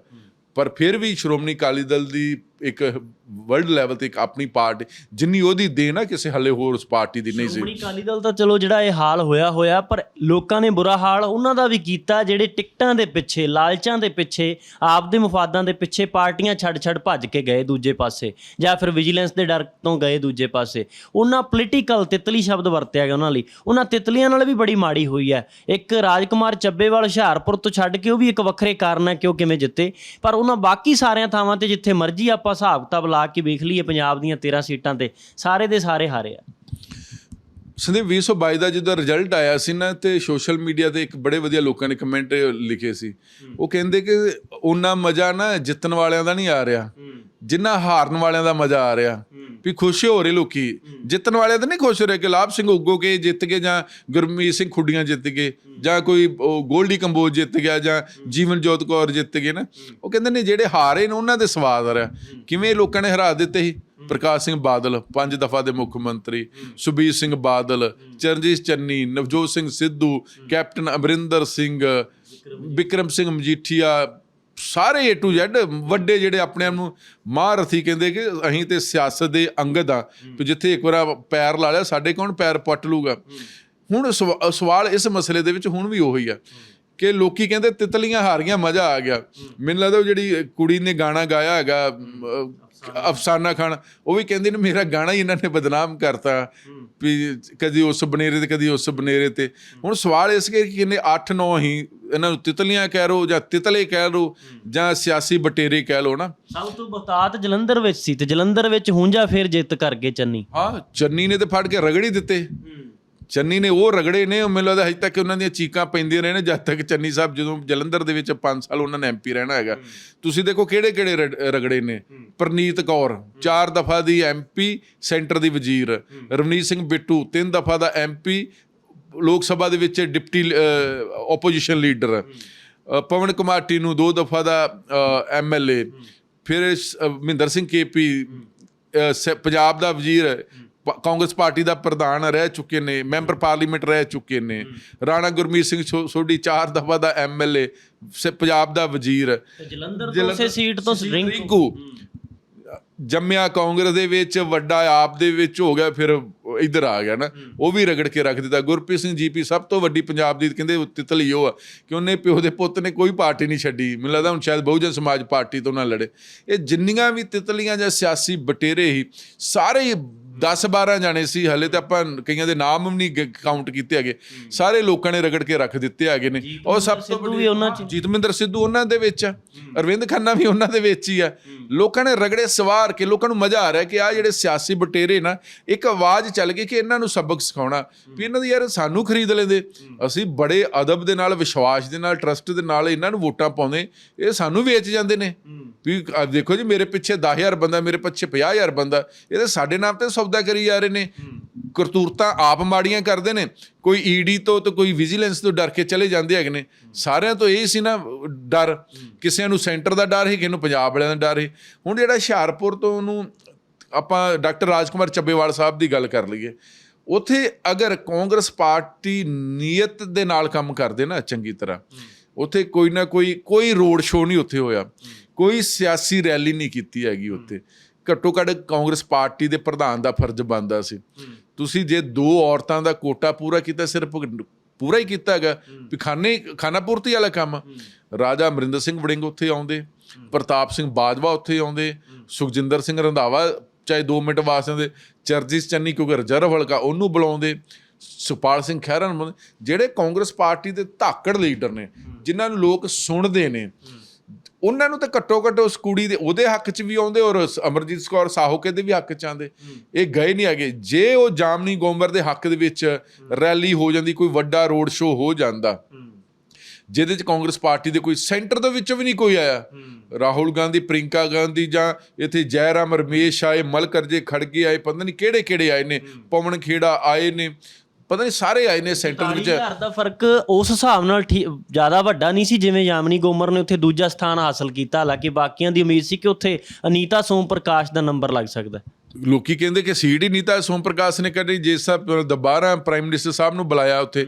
ਪਰ ਫਿਰ ਵੀ ਸ਼੍ਰੋਮਣੀ ਅਕਾਲੀ ਦਲ ਦੀ ਇੱਕ ਵਰਲਡ ਲੈਵਲ ਤੇ ਇੱਕ ਆਪਣੀ ਪਾਰਟੀ, ਜਿੰਨੀ ਉਹਦੀ ਦੇਣ ਆ ਕਿਸੇ ਹਲੇ ਹੋਰ ਉਸ ਪਾਰਟੀ ਦੀ ਨਹੀਂ ਸੀ। ਸ਼੍ਰੋਮਣੀ ਅਕਾਲੀ ਦਲ ਤਾਂ ਚਲੋ ਜਿਹੜਾ ਇਹ ਹਾਲ ਹੋਇਆ ਹੋਇਆ, ਪਰ ਲੋਕਾਂ ਨੇ ਬੁਰਾ ਹਾਲ ਉਹਨਾਂ ਦਾ ਵੀ ਕੀਤਾ, ਜਿਹੜੇ ਟਿਕਟਾਂ ਦੇ ਪਿੱਛੇ, ਲਾਲਚਾਂ ਦੇ ਪਿੱਛੇ, ਆਪਦੇ ਮਫਾਦਾਂ ਦੇ ਪਿੱਛੇ ਪਾਰਟੀਆਂ ਛੱਡ-ਛੱਡ ਭੱਜ ਕੇ ਗਏ ਦੂਜੇ ਪਾਸੇ, ਜਾਂ ਫਿਰ ਵਿਜੀਲੈਂਸ ਦੇ ਡਰ ਤੋਂ ਗਏ ਦੂਜੇ ਪਾਸੇ। ਉਹਨਾਂ ਪੋਲੀਟੀਕਲ ਤਿਤਲੀ ਸ਼ਬਦ ਵਰਤਿਆ ਗਿਆ ਉਹਨਾਂ ਲਈ। ਉਹਨਾਂ ਤਿਤਲੀਆਂ ਨਾਲ ਵੀ ਬੜੀ ਮਾੜੀ ਹੋਈ ਹੈ। ਇੱਕ ਰਾਜਕੁਮਾਰ ਚੱਬੇਵਾਲ ਹੁਸ਼ਿਆਰਪੁਰ ਤੋਂ ਛੱਡ ਕੇ ਉਹ ਵੀ ਇੱਕ ਵੱਖਰੇ ਕਾਰਨ ਹੈ ਕਿ ਉਹ ਕਿਵੇਂ ਜਿੱਤੇ। ਪਰ ਉਹਨਾਂ ਬਾਕੀ ਸਾਰਿਆਂ ਥਾਵਾਂ ਤੇ ਜਿੱਥੇ ਮਰਜ਼ੀ ਆਪਾਂ ਹਿਸਾਬ ਕਿਤਾਬ ਲਾ ਕੇ ਵੇਖ ਲਈਏ ਪੰਜਾਬ ਦੀਆਂ 13 ਸੀਟਾਂ ਤੇ, ਸਾਰੇ ਦੇ ਸਾਰੇ ਹਾਰੇ ਆ। ਸੰਦੀਪ 2022 ਦਾ ਜਦੋਂ ਰਿਜ਼ਲਟ ਆਇਆ ਸੀ ਨਾ, ਤੇ ਸੋਸ਼ਲ ਮੀਡੀਆ ਤੇ ਇੱਕ ਬੜੇ ਵਧੀਆ ਲੋਕਾਂ ਨੇ ਕਮੈਂਟ ਲਿਖੇ ਸੀ। ਉਹ ਕਹਿੰਦੇ ਕਿ ਉਹਨਾਂ ਮਜ਼ਾ ਨਾ ਜਿੱਤਣ ਵਾਲਿਆਂ ਦਾ ਨਹੀਂ ਆ ਰਿਹਾ। ਜਿੰਨਾ ਹਾਰਨ ਵਾਲਿਆਂ ਦਾ ਮਜ਼ਾ ਆ ਰਿਹਾ। ਵੀ ਖੁਸ਼ ਹੋ ਰਹੇ ਲੋਕੀ। ਜਿੱਤਣ ਵਾਲਿਆਂ ਤਾਂ ਨਹੀਂ ਖੁਸ਼ ਹੋ ਰਹੇ ਕਿ ਲਾਭ ਸਿੰਘ ਉੱਗੋ ਕੇ ਜਿੱਤ ਗਏ ਜਾਂ ਗੁਰਮੀਤ ਸਿੰਘ ਖੁੱਡੀਆਂ ਜਿੱਤ ਗਏ ਜਾਂ ਕੋਈ, ਉਹ ਗੋਲਡੀ ਕੰਬੋਜ ਜਿੱਤ ਗਿਆ ਜਾਂ ਜੀਵਨ ਜੋਤ ਕੌਰ ਜਿੱਤ ਗਏ ਨਾ। ਉਹ ਕਹਿੰਦੇ ਨੇ ਜਿਹੜੇ ਹਾਰੇ ਨੇ, ਉਹਨਾਂ ਦੇ ਸਵਾਦ ਆ ਰਿਹਾ। ਕਿਵੇਂ ਲੋਕਾਂ ਨੇ ਹਰਾ ਦਿੱਤੇ ਸੀ? ਪ੍ਰਕਾਸ਼ ਸਿੰਘ ਬਾਦਲ, ਪੰਜ ਦਫਾ ਦੇ ਮੁੱਖ ਮੰਤਰੀ, ਸੁਬੀਰ ਸਿੰਘ ਬਾਦਲ, ਚਰਨਜੀਤ ਚੰਨੀ, ਨਵਜੋਤ ਸਿੰਘ ਸਿੱਧੂ, ਕੈਪਟਨ ਅਮਰਿੰਦਰ ਸਿੰਘ, ਵਿਕਰਮ ਸਿੰਘ ਮਜੀਠੀਆ, ਸਾਰੇ A to Z ਵੱਡੇ ਜਿਹੜੇ ਆਪਣੇ ਆਪ ਨੂੰ ਮਹਾਰਥੀ ਕਹਿੰਦੇ ਕਿ ਅਸੀਂ ਤੇ ਸਿਆਸਤ ਦੇ ਅੰਗਦ ਆ ਵੀ ਜਿੱਥੇ ਇੱਕ ਵਾਰ ਪੈਰ ਲਾ ਲਿਆ, ਸਾਡੇ ਕੌਣ ਪੈਰ ਪੱਟ ਲੂਗਾ? ਹੁਣ ਸਵਾ- ਸਵਾਲ ਇਸ ਮਸਲੇ ਦੇ ਵਿੱਚ ਹੁਣ ਵੀ ਉਹੀ ਆ ਕਿ ਲੋਕੀ ਕਹਿੰਦੇ ਤਿਤਲੀਆਂ ਹਾਰੀਆਂ ਮਜ਼ਾ ਆ ਗਿਆ। ਮੈਨੂੰ ਲੱਗਦਾ ਜਿਹੜੀ ਕੁੜੀ ਨੇ ਗਾਣਾ ਗਾਇਆ ਹੈਗਾ ਅਫਸਾਨਾ ਖਾਨ। ਉਹ ਵੀ ਕਹਿੰਦੇ ਨੇ ਮੇਰਾ ਗਾਣਾ ਹੀ ਇਹਨਾਂ ਨੇ ਬਦਨਾਮ ਕਰਤਾ। ਵੀ ਕਦੀ ਉਸ ਬਨੇਰੇ ਤੇ ਕਦੀ ਉਸ ਬਨੇਰੇ ਤੇ। ਹੁਣ ਸਵਾਲ ਇਸ ਕਿ ਕਿੰਨੇ 8 9 ਹੀ ਇਹਨਾਂ ਨੂੰ ਤਿਤਲੀਆਂ ਕਹਿ ਰੋ ਜਾਂ ਤਿਤਲੇ ਕਹਿ ਰੋ ਜਾਂ ਸਿਆਸੀ ਬਟੇਰੇ ਕਹਿ ਲੋ ਨਾ। ਸਭ ਤੋਂ ਬਤਾਤ ਜਲੰਧਰ ਵਿੱਚ ਸੀ ਤੇ ਜਲੰਧਰ ਵਿੱਚ ਹੁੰਜਾ ਫੇਰ ਜਿੱਤ ਕਰ ਗਏ ਚੰਨੀ? ਹਾਂ ਚੰਨੀ ਨੇ ਤੇ ਫੜ ਕੇ ਰਗੜੀ ਦਿੱਤੇ। ਚੰਨੀ ਨੇ ਉਹ ਰਗੜੇ ਨੇ ਉਹ ਮੈਨੂੰ ਲੱਗਦਾ ਹਜੇ ਤੱਕ ਉਹਨਾਂ ਦੀਆਂ ਚੀਕਾਂ ਪੈਂਦੀਆਂ ਰਹੇ ਨੇ ਜਦ ਤੱਕ ਚੰਨੀ ਸਾਹਿਬ ਜਦੋਂ ਜਲੰਧਰ ਦੇ ਵਿੱਚ 5 ਸਾਲ ਉਹਨਾਂ ਨੇ ਐਮਪੀ ਰਹਿਣਾ ਹੈਗਾ। ਤੁਸੀਂ ਦੇਖੋ ਕਿਹੜੇ ਕਿਹੜੇ ਰਗੜੇ ਨੇ? ਪ੍ਰਨੀਤ ਕੌਰ ਚਾਰ ਦਫਾ ਦੀ ਐਮਪੀ ਸੈਂਟਰ ਦੀ ਵਜ਼ੀਰ। ਰਵਨੀਤ ਸਿੰਘ ਬਿੱਟੂ ਤਿੰਨ ਦਫਾ ਦਾ ਐਮਪੀ ਲੋਕ ਸਭਾ ਦੇ ਵਿੱਚ ਡਿਪਟੀ ਆਪੋਜੀਸ਼ਨ ਲੀਡਰ ਪਵਨ ਕੁਮਾਟੀ ਨੂੰ ਦੋ ਦਫਾ ਦਾ ਐਮਐਲਏ ਫਿਰ ਮਹਿੰਦਰ ਸਿੰਘ ਕੇਪੀ ਪੰਜਾਬ ਦਾ ਵਜ਼ੀਰ। ਕਾਂਗਰਸ ਪਾਰਟੀ ਦਾ ਪ੍ਰਧਾਨ ਰਹਿ ਚੁੱਕੇ ਨੇ ਮੈਂਬਰ ਪਾਰਲੀਮੈਂਟ ਰਹਿ ਚੁੱਕੇ ਨੇ। ਰਾਣਾ ਗੁਰਮੀਤ ਸਿੰਘ ਸੋ- ਸੋਢੀ ਚਾਰ ਦਫਾ ਦਾ ਐਮਐਲਏ ਪੰਜਾਬ ਦਾ ਵਜ਼ੀਰ। ਜਲੰਧਰ ਤੋਂ ਉਸੇ ਸੀਟ ਤੋਂ ਰਿੰਕੂ ਜੰਮਿਆ ਕਾਂਗਰਸ ਦੇ ਵਿੱਚ ਵੱਡਾ ਆਪ ਦੇ ਵਿੱਚ ਹੋ ਗਿਆ ਫਿਰ ਇੱਧਰ ਆ ਗਿਆ ਨਾ। ਉਹ ਵੀ ਰਗੜ ਕੇ ਰੱਖ ਦਿੱਤਾ। ਗੁਰਪ੍ਰੀਤ ਸਿੰਘ ਜੀਪੀ ਸਭ ਤੋਂ ਵੱਡੀ ਪੰਜਾਬ ਦੀ ਕਹਿੰਦੇ ਤਿਤਲੀ ਉਹ ਆ ਕਿ ਉਹਨੇ ਪਿਓ ਦੇ ਪੁੱਤ ਨੇ ਕੋਈ ਪਾਰਟੀ ਨਹੀਂ ਛੱਡੀ। ਮੈਨੂੰ ਲੱਗਦਾ ਹੁਣ ਸ਼ਾਇਦ ਬਹੁਜਨ ਸਮਾਜ ਪਾਰਟੀ ਤੋਂ ਨਾ ਲੜੇ। ਇਹ ਜਿੰਨੀਆਂ ਵੀ ਤਿਤਲੀਆਂ ਜਾਂ ਸਿਆਸੀ ਬਟੇਰੇ ਹੀ ਸਾਰੇ ਹੀ 10 12 ਜਾਣੇ ਸੀ ਹਲੇ ਤੇ ਆਪਾਂ ਕਈਆਂ ਦੇ ਨਾਮ ਵੀ ਨਹੀਂ ਕਾਊਂਟ ਕੀਤੇ ਹੈਗੇ। ਸਾਰੇ ਲੋਕਾਂ ਨੇ ਰਗੜ ਕੇ ਰੱਖ ਦਿੱਤੇ ਹੈਗੇ ਨੇ। ਉਹ ਸਭ ਤੋਂ ਵੀ ਉਹਨਾਂ 'ਚ। ਜੀਤਮਿੰਦਰ ਸਿੱਧੂ ਉਹਨਾਂ ਦੇ ਵਿੱਚ ਆ। ਅਰਵਿੰਦ ਖੰਨਾ ਵੀ ਉਹਨਾਂ ਦੇ ਵਿੱਚ ਹੀ ਆ। ਲੋਕਾਂ ਨੇ ਰਗੜੇ ਸਵਾਰ ਕੇ ਲੋਕਾਂ ਨੂੰ ਮਜ਼ਾ ਆ ਰਿਹਾ ਕਿ ਆ ਜਿਹੜੇ ਸਿਆਸੀ ਬਟੇਰੇ ਨਾ ਇੱਕ ਆਵਾਜ਼ ਚੱਲ ਗਈ ਕਿ ਇਹਨਾਂ ਨੂੰ ਸਬਕ ਸਿਖਾਉਣਾ। ਵੀ ਇਹਨਾਂ ਦੀ ਯਾਰ ਸਾਨੂੰ ਖਰੀਦ ਲੈਂਦੇ। ਅਸੀਂ ਬੜੇ ਅਦਬ ਦੇ ਨਾਲ ਵਿਸ਼ਵਾਸ ਦੇ ਨਾਲ ਟਰਸਟ ਦੇ ਨਾਲ ਇਹਨਾਂ ਨੂੰ ਵੋਟਾਂ ਪਾਉਂਦੇ। ਇਹ ਸਾਨੂੰ ਵੇਚ ਜਾਂਦੇ ਨੇ। ਵੀ ਦੇਖੋ ਜੀ ਮੇਰੇ ਪਿੱਛੇ 10000 ਬੰਦਾ ਮੇਰੇ ਪਿੱਛੇ 50000 ਬੰਦਾ। ਇਹ ਤਾਂ ਸਾਡੇ ਨਾਮ ਤੇ ਸੌਦਾ ਕਰੀ ਜਾ ਰਹੇ ਨੇ। ਕਰਤੂਰਤਾਂ ਆਪ ਮਾੜੀਆਂ ਕਰਦੇ ਨੇ। ਕੋਈ ਈਡੀ ਤੋਂ ਤੇ ਕੋਈ ਵਿਜੀਲੈਂਸ ਤੋਂ ਡਰ ਕੇ ਚਲੇ ਜਾਂਦੇ ਹੈਗੇ ਨੇ। ਸਾਰਿਆਂ ਤੋਂ ਇਹ ਸੀ ਨਾ ਡਰ। ਕਿਸੇ ਨੂੰ ਸੈਂਟਰ ਦਾ ਡਰ ਸੀ ਕਿਸੇ ਨੂੰ ਪੰਜਾਬ ਵਾਲਿਆਂ ਦਾ ਡਰ ਹੈ। ਹੁਣ ਜਿਹੜਾ ਹੁਸ਼ਿਆਰਪੁਰ ਤੋਂ ਉਹਨੂੰ ਆਪਾਂ ਡਾਕਟਰ ਰਾਜਕੁਮਾਰ ਚੱਬੇਵਾਲ ਸਾਹਿਬ ਦੀ ਗੱਲ ਕਰ ਲਈਏ। ਉਥੇ ਅਗਰ ਕਾਂਗਰਸ ਪਾਰਟੀ ਨੀਅਤ ਦੇ ਨਾਲ ਕੰਮ ਕਰਦੇ ਨਾ ਚੰਗੀ ਤਰ੍ਹਾਂ, ਉਥੇ ਕੋਈ ਨਾ ਕੋਈ ਕੋਈ ਰੋਡ ਸ਼ੋਅ ਨਹੀਂ ਉੱਥੇ ਹੋਇਆ। ਕੋਈ ਸਿਆਸੀ ਰੈਲੀ ਨਹੀਂ ਕੀਤੀ ਹੈਗੀ ਉੱਥੇ। ਘੱਟੋ ਘੱਟ ਕਾਂਗਰਸ ਪਾਰਟੀ ਦੇ ਪ੍ਰਧਾਨ ਦਾ ਫਰਜ਼ ਬਣਦਾ ਸੀ ਤੁਸੀਂ ਜੇ ਦੋ ਔਰਤਾਂ ਦਾ ਕੋਟਾ ਪੂਰਾ ਕੀਤਾ, ਸਿਰਫ ਪੂਰਾ ਹੀ ਕੀਤਾ ਹੈਗਾ ਪਿਖਾਨੇ ਖਾਨੇ ਪੂਰਤੀ ਵਾਲਾ ਕੰਮ ਰਾਜਾ ਅਮਰਿੰਦਰ ਸਿੰਘ ਵੜਿੰਗ ਉੱਥੇ ਆਉਂਦੇ, ਪ੍ਰਤਾਪ ਸਿੰਘ ਬਾਜਵਾ ਉੱਥੇ ਆਉਂਦੇ, ਸੁਖਜਿੰਦਰ ਸਿੰਘ ਰੰਧਾਵਾ ਚਾਹੇ 2 ਮਿੰਟ ਵਾਸਤੇ ਦੇ ਚਰਜੀਤ ਚੰਨੀ ਕਿਉਂਕਿ ਰਿਜ਼ਰਵ ਹਲਕਾ ਉਹਨੂੰ ਬੁਲਾਉਂਦੇ, ਸੁਪਾਲ ਸਿੰਘ ਖਹਿਰਾ ਨੂੰ ਬੁਲਾਉਂਦੇ। ਜਿਹੜੇ ਕਾਂਗਰਸ ਪਾਰਟੀ ਦੇ ਧਾਕੜ ਲੀਡਰ ਨੇ, ਜਿਨ੍ਹਾਂ ਨੂੰ ਲੋਕ ਸੁਣਦੇ ਨੇ ਉਹਨਾਂ ਨੂੰ ਤਾਂ ਘੱਟੋ ਘੱਟ ਉਸ ਕੁੜੀ ਦੇ ਉਹਦੇ ਹੱਕ 'ਚ ਵੀ ਆਉਂਦੇ ਔਰ ਅਮਰਜੀਤ ਕੌਰ ਸਾਹੋਕੇ ਦੇ ਵੀ ਹੱਕ 'ਚ ਆਉਂਦੇ। ਇਹ ਗਏ ਨਹੀਂ ਹੈਗੇ। ਜੇ ਉਹ ਜਾਮਨੀ ਗੋਮਰ ਦੇ ਹੱਕ ਦੇ ਵਿੱਚ ਰੈਲੀ ਹੋ ਜਾਂਦੀ ਕੋਈ ਵੱਡਾ ਰੋਡ ਸ਼ੋਅ ਹੋ ਜਾਂਦਾ। ਜਿਹਦੇ 'ਚ ਕਾਂਗਰਸ ਪਾਰਟੀ ਦੇ ਕੋਈ ਸੈਂਟਰ ਦੇ ਵਿੱਚੋਂ ਵੀ ਨਹੀਂ ਕੋਈ ਆਇਆ। ਰਾਹੁਲ ਗਾਂਧੀ ਪ੍ਰਿੰਕਾ ਗਾਂਧੀ ਜਾਂ ਇੱਥੇ ਜੈਰਾਮ ਰਮੇਸ਼ ਆਏ ਮਲਕਰਜੇ ਖੜਗੇ ਆਏ ਪਤਾ ਨਹੀਂ ਕਿਹੜੇ ਕਿਹੜੇ ਆਏ ਨੇ। ਪਵਨ ਖੇੜਾ ਆਏ ਨੇ। ਪਤਾ ਨਹੀਂ ਸਾਰੇ ਆਏ ਨੇ ਸੈਂਟਰ ਵਿੱਚ। 40000 ਦਾ ਫ਼ਰਕ ਉਸ ਹਿਸਾਬ ਨਾਲ ਜ਼ਿਆਦਾ ਵੱਡਾ ਨਹੀਂ ਸੀ ਜਿਵੇਂ ਯਾਮਨੀ ਗੋਮਰ ਨੇ ਉੱਥੇ ਦੂਜਾ ਸਥਾਨ ਹਾਸਲ ਕੀਤਾ। ਹਾਲਾਂਕਿ ਬਾਕੀਆਂ ਦੀ ਉਮੀਦ ਸੀ ਕਿ ਉੱਥੇ ਅਨੀਤਾ ਸੋਮ ਪ੍ਰਕਾਸ਼ ਦਾ ਨੰਬਰ ਲੱਗ ਸਕਦਾ। ਲੋਕੀ ਕਹਿੰਦੇ ਕਿ ਸੀਟ ਹੀ ਨਹੀਂ ਤਾਂ ਸੋਮ ਪ੍ਰਕਾਸ਼ ਨੇ ਕਰੀ ਜਿਸ ਸਾਹਿਬ ਦੁਬਾਰਾ ਪ੍ਰਾਈਮ ਮਿਨਿਸਟਰ ਸਾਹਿਬ ਨੂੰ ਬੁਲਾਇਆ ਉੱਥੇ।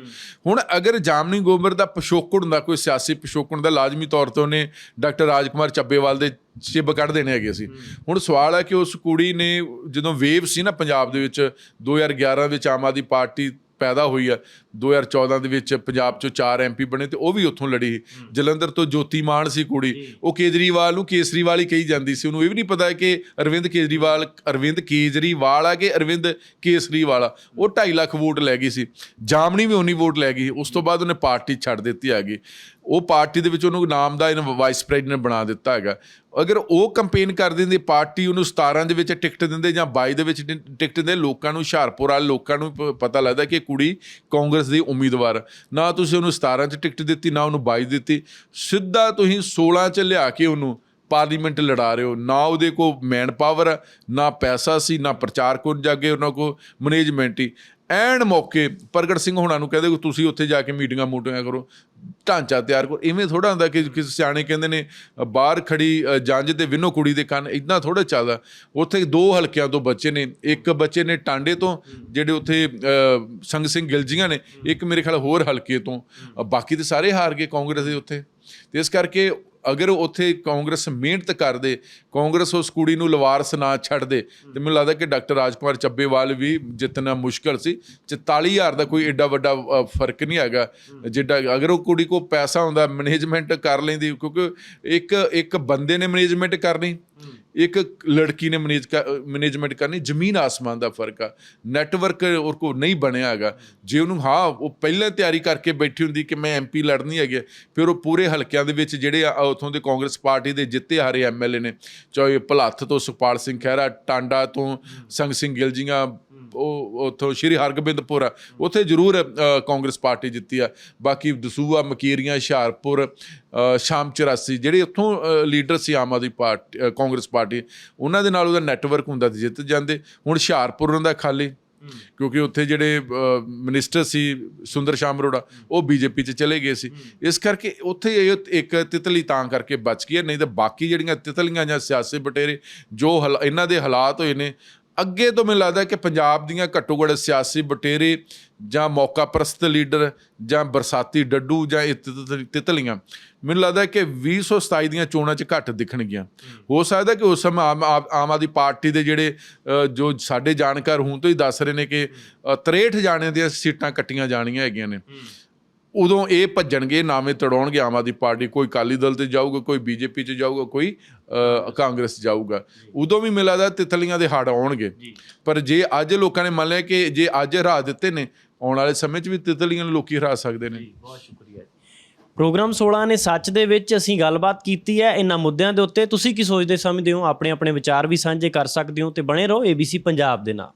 ਹੁਣ ਅਗਰ ਜਾਮਨੀ ਗੋਬਰ ਦਾ ਪਿਛੋਕੜ ਹੁੰਦਾ ਕੋਈ ਸਿਆਸੀ ਪਿਛੋਕੜ ਦਾ ਲਾਜ਼ਮੀ ਤੌਰ ਤੇ ਉਹਨੇ ਡਾਕਟਰ ਰਾਜਕੁਮਾਰ ਚੱਬੇਵਾਲ ਦੇ ਚਿਬ ਕੱਢ ਦੇਣੇ ਹੈਗੇ ਸੀ। ਹੁਣ ਸਵਾਲ ਹੈ ਕਿ ਉਸ ਕੁੜੀ ਨੇ ਜਦੋਂ ਵੇਵ ਸੀ ਨਾ ਪੰਜਾਬ ਦੇ ਵਿੱਚ 2011 ਵਿੱਚ ਆਮ ਆਦਮੀ ਪਾਰਟੀ ਪੈਦਾ ਹੋਈ ਆ। 2014 ਦੇ ਵਿੱਚ ਪੰਜਾਬ ਚੋਂ 4 ਐਮਪੀ ਬਣੇ ਤੇ ਉਹ ਵੀ ਉੱਥੋਂ ਲੜੀ। ਜਲੰਧਰ ਤੋਂ ਜੋਤੀ ਮਾਨ ਸੀ ਕੁੜੀ। ਉਹ ਕੇਜਰੀਵਾਲ ਨੂੰ ਕੇਸਰੀਵਾਲ ਹੀ ਕਹੀ ਜਾਂਦੀ ਸੀ। ਉਹਨੂੰ ਇਹ ਵੀ ਨਹੀਂ ਪਤਾ ਕਿ ਅਰਵਿੰਦ ਕੇਜਰੀਵਾਲ ਅਰਵਿੰਦ ਕੇਜਰੀਵਾਲ ਆ ਕਿ ਅਰਵਿੰਦ ਕੇਸਰੀਵਾਲ ਆ। ਉਹ 2.5 ਲੱਖ ਵੋਟ ਲੈ ਗਈ ਸੀ। ਜਾਮਣੀ ਵੀ ਉਨੀ ਵੋਟ ਲੈ ਗਈ। ਉਸ ਤੋਂ ਬਾਅਦ ਉਹਨੇ ਪਾਰਟੀ ਛੱਡ ਦਿੱਤੀ ਹੈਗੀ। ਉਹ ਪਾਰਟੀ ਦੇ ਵਿੱਚ ਉਹਨੂੰ ਨਾਮ ਦਾ ਇਹਨ ਵਾਈਸ ਪ੍ਰੈਜ਼ੀਡੈਂਟ ਬਣਾ ਦਿੱਤਾ ਹੈਗਾ। ਅਗਰ ਉਹ ਕੰਪੇਨ ਕਰ ਦਿੰਦੀ, ਪਾਰਟੀ ਉਹਨੂੰ 17 ਦੇ ਵਿੱਚ ਟਿਕਟ ਦਿੰਦੇ ਜਾਂ 22 ਦੇ ਵਿੱਚ ਟਿ- ਟਿਕਟ ਦਿੰਦੇ, ਲੋਕਾਂ ਨੂੰ ਹੁਸ਼ਿਆਰਪੁਰ ਵਾਲੇ ਲੋਕਾਂ ਨੂੰ ਪਤਾ ਲੱਗਦਾ ਕਿ ਕੁੜੀ ਕਾਂਗਰਸ ਦੀ ਉਮੀਦਵਾਰ ਆ। ਨਾ ਤੁਸੀਂ ਉਹਨੂੰ 17 ਚ ਟਿਕਟ ਦਿੱਤੀ, ਨਾ ਉਹਨੂੰ 22 ਦਿੱਤੀ। ਸਿੱਧਾ ਤੁਸੀਂ 16 ਚ ਲਿਆ ਕੇ ਉਹਨੂੰ ਪਾਰਲੀਮੈਂਟ ਲੜਾ ਰਹੇ ਹੋ। ਨਾ ਉਹਦੇ ਕੋ ਮੈਨ ਪਾਵਰ ਨਾ ਪੈਸਾ ਸੀ, ਨਾ ਪ੍ਰਚਾਰ ਕੋਲ ਜਾਗੇ ਉਹਨਾਂ ਕੋ ਮੈਨੇਜਮੈਂਟ ਹੀ। ਐਨ ਮੌਕੇ ਪ੍ਰਗਟ ਸਿੰਘ ਹੋਣਾ ਨੂੰ ਕਹਿੰਦੇ ਤੁਸੀਂ ਉੱਥੇ ਜਾ ਕੇ ਮੀਟਿੰਗਾਂ ਮੂਟਿੰਗਾਂ ਕਰੋ ਢਾਂਚਾ ਤਿਆਰ ਕਰੋ। ਇਵੇਂ ਥੋੜਾ ਹੁੰਦਾ ਕਿ ਕਿਸੇ ਸਿਆਣੇ ਕਹਿੰਦੇ ਨੇ ਬਾਹਰ ਖੜੀ ਅ, ਜੰਜ ਤੇ ਵਿਨੋ ਕੁੜੀ ਦੇ ਕੰਨ ਇਦਾਂ ਥੋੜਾ ਚੱਲਦਾ। ਉੱਥੇ ਦੋ ਹਲਕਿਆਂ ਤੋਂ ਬੱਚੇ ਨੇ ਇੱਕ ਬੱਚੇ ਨੇ ਟਾਂਡੇ ਤੋਂ ਜਿਹੜੇ ਉੱਥੇ ਸੰਗ ਸਿੰਘ ਗਿਲਜੀਆਂ ਨੇ ਇੱਕ ਮੇਰੇ ਖਿਆਲ ਹੋਰ ਹਲਕੇ ਤੋਂ। ਬਾਕੀ ਤੇ ਸਾਰੇ ਹਾਰ ਗਏ ਕਾਂਗਰਸ ਦੇ ਉੱਥੇ। ਤੇ ਇਸ ਕਰਕੇ ਅਗਰ ਉੱਥੇ ਕਾਂਗਰਸ ਮਿਹਨਤ ਕਰਦੇ, ਕਾਂਗਰਸ ਉਸ ਕੁੜੀ ਨੂੰ ਲਵਾਰਸ ਨਾ ਛੱਡਦੇ, ਤੇ ਮੈਨੂੰ ਲੱਗਦਾ ਕਿ ਡਾਕਟਰ ਰਾਜਕੁਮਾਰ ਚੱਬੇਵਾਲ ਵੀ ਜਿੱਤਣਾ ਮੁਸ਼ਕਲ ਸੀ। 44000 ਦਾ ਕੋਈ ਏਡਾ ਵੱਡਾ ਫ਼ਰਕ ਨਹੀਂ ਹੈਗਾ। ਜਿੱਡਾ, ਅਗਰ ਉਹ ਕੁੜੀ ਕੋ ਪੈਸਾ ਹੁੰਦਾ, ਮੈਨੇਜਮੈਂਟ ਕਰ ਲੈਂਦੀ, ਕਿਉਂਕਿ ਇੱਕ ਇੱਕ ਬੰਦੇ ਨੇ ਮੈਨੇਜਮੈਂਟ ਕਰਨੀ। ਇੱਕ ਲੜਕੀ ਨੇ ਮੈਨੇਜ ਮੈਨੇਜਮੈਂਟ ਕਰਨੀ ਜ਼ਮੀਨ ਆਸਮਾਨ ਦਾ ਫ਼ਰਕ ਆ। ਨੈਟਵਰਕ ਉਹ ਕੋ ਨਹੀਂ ਬਣਿਆ ਹੈਗਾ। ਜੇ ਉਹਨੂੰ ਹਾਂ ਉਹ ਪਹਿਲਾਂ ਤਿਆਰੀ ਕਰਕੇ ਬੈਠੀ ਹੁੰਦੀ ਕਿ ਮੈਂ ਐਮਪੀ ਲੜਨੀ ਹੈਗੀ ਆ, ਫਿਰ ਉਹ ਪੂਰੇ ਹਲਕਿਆਂ ਦੇ ਵਿੱਚ ਜਿਹੜੇ ਆ ਉਥੋਂ ਦੇ ਕਾਂਗਰਸ ਪਾਰਟੀ ਦੇ ਜਿੱਤੇ ਹਾਰੇ ਐਮਐਲਏ ਨੇ ਚਾਹੇ ਭਲੱਥ ਤੋਂ ਸੁਖਪਾਲ ਸਿੰਘ ਖਹਿਰਾ ਟਾਂਡਾ ਤੋਂ ਸੰਗ ਸਿੰਘ ਗਿਲਜੀਆਂ ਉਹ ਉਥੋਂ ਸ਼੍ਰੀ ਹਰਗੋਬਿੰਦਪੁਰ ਆ। ਉੱਥੇ ਜ਼ਰੂਰ ਕਾਂਗਰਸ ਪਾਰਟੀ ਜਿੱਤੀ ਆ। ਬਾਕੀ ਦਸੂਆ ਮਕੀਰੀਆਂ ਹੁਸ਼ਿਆਰਪੁਰ ਸ਼ਾਮ 84 ਜਿਹੜੇ ਉੱਥੋਂ ਲੀਡਰ ਸੀ ਆਮ ਆਦਮੀ ਪਾਰਟੀ ਕਾਂਗਰਸ ਪਾਰਟੀ ਉਹਨਾਂ ਦੇ ਨਾਲ ਉਹਦਾ ਨੈਟਵਰਕ ਹੁੰਦਾ ਸੀ ਜਿੱਤ ਜਾਂਦੇ। ਹੁਣ ਹੁਸ਼ਿਆਰਪੁਰ ਉਹਨਾਂ ਦਾ ਖਾਲੀ ਕਿਉਂਕਿ ਉੱਥੇ ਜਿਹੜੇ ਅ, ਮਿਨਿਸਟਰ ਸੀ ਸੁੰਦਰ ਸ਼ਾਮ ਅਰੋੜਾ ਉਹ ਬੀਜੇਪੀ 'ਚ ਚਲੇ ਗਏ ਸੀ। ਇਸ ਕਰਕੇ ਉੱਥੇ ਇਹ ਇੱਕ ਤਿਤਲੀ ਤਾਂ ਕਰਕੇ ਬਚ ਗਈ ਹੈ, ਨਹੀਂ ਤਾਂ ਬਾਕੀ ਜਿਹੜੀਆਂ ਤਿਤਲੀਆਂ ਜਾਂ ਸਿਆਸੀ ਬਟੇਰੇ ਜੋ ਹਲ- ਇਹਨਾਂ ਦੇ ਹਾਲਾਤ ਹੋਏ ਨੇ ਅੱਗੇ ਤੋਂ ਮੈਨੂੰ ਲੱਗਦਾ ਕਿ ਪੰਜਾਬ ਦੀਆਂ ਘੱਟੋ ਘੱਟ ਸਿਆਸੀ ਬਟੇਰੇ ਜਾਂ ਮੌਕਾ ਪ੍ਰਸਤ ਲੀਡਰ ਜਾਂ ਬਰਸਾਤੀ ਡੱਡੂ ਜਾਂ ਤਿਤਲੀਆਂ ਮੈਨੂੰ ਲੱਗਦਾ ਕਿ 2027 ਦੀਆਂ ਚੋਣਾਂ 'ਚ ਘੱਟ ਦਿਖਣਗੀਆਂ। ਹੋ। ਸਕਦਾ ਕਿ ਉਸ ਸਮੇਂ ਆਮ ਆਦਮੀ ਪਾਰਟੀ ਦੇ ਜਿਹੜੇ ਜੋ ਸਾਡੇ ਜਾਣਕਾਰ ਹੁਣ ਤੋਂ ਹੀ ਦੱਸ ਰਹੇ ਨੇ ਕਿ ਅ, 63 ਜਾਣਿਆਂ ਦੀਆਂ ਸੀਟਾਂ ਕੱਟੀਆਂ ਜਾਣੀਆਂ ਹੈਗੀਆਂ ਨੇ। ਉਦੋਂ ਇਹ ਭੱਜਣਗੇ ਨਾਵੇਂ ਤੜਾਉਣਗੇ ਆਮ ਆਦਮੀ ਪਾਰਟੀ ਕੋਈ ਕਾਲੀ ਦਲ ਤੇ ਜਾਊਗਾ ਕੋਈ ਬੀਜੇਪੀ 'ਚ ਜਾਊਗਾ ਕੋਈ ਕਾਂਗਰਸ ਜਾਊਗਾ। ਉਦੋਂ ਵੀ ਮਿਲਾਦਾ ਤਿਤਲੀਆਂ ਦੇ ਹੜ ਆਉਣਗੇ। ਪਰ ਜੇ ਅੱਜ ਲੋਕਾਂ ਨੇ ਮੰਨ ਲਿਆ ਕਿ ਜੇ ਅੱਜ ਹਰਾ ਦਿੱਤੇ ਨੇ ਆਉਣ ਵਾਲੇ ਸਮੇਂ 'ਚ ਵੀ ਤਿਤਲੀਆਂ ਨੂੰ ਲੋਕੀ ਹਰਾ ਸਕਦੇ ਨੇ। ਬਹੁਤ ਸ਼ੁਕਰੀਆ ਪ੍ਰੋਗਰਾਮ 16 ਨੇ ਸੱਚ ਦੇ ਵਿੱਚ ਅਸੀਂ ਗੱਲਬਾਤ ਕੀਤੀ ਹੈ ਇਹਨਾਂ ਮੁੱਦਿਆਂ ਦੇ ਉੱਤੇ। ਤੁਸੀਂ ਕੀ ਸੋਚਦੇ ਸਮਝਦੇ ਹੋ? ਆਪਣੇ ਆਪਣੇ ਵਿਚਾਰ ਵੀ ਸਾਂਝੇ ਕਰ ਸਕਦੇ ਹੋ ਤੇ ਬਣੇ ਰਹੋ ABC ਪੰਜਾਬ ਦੇ ਨਾਲ।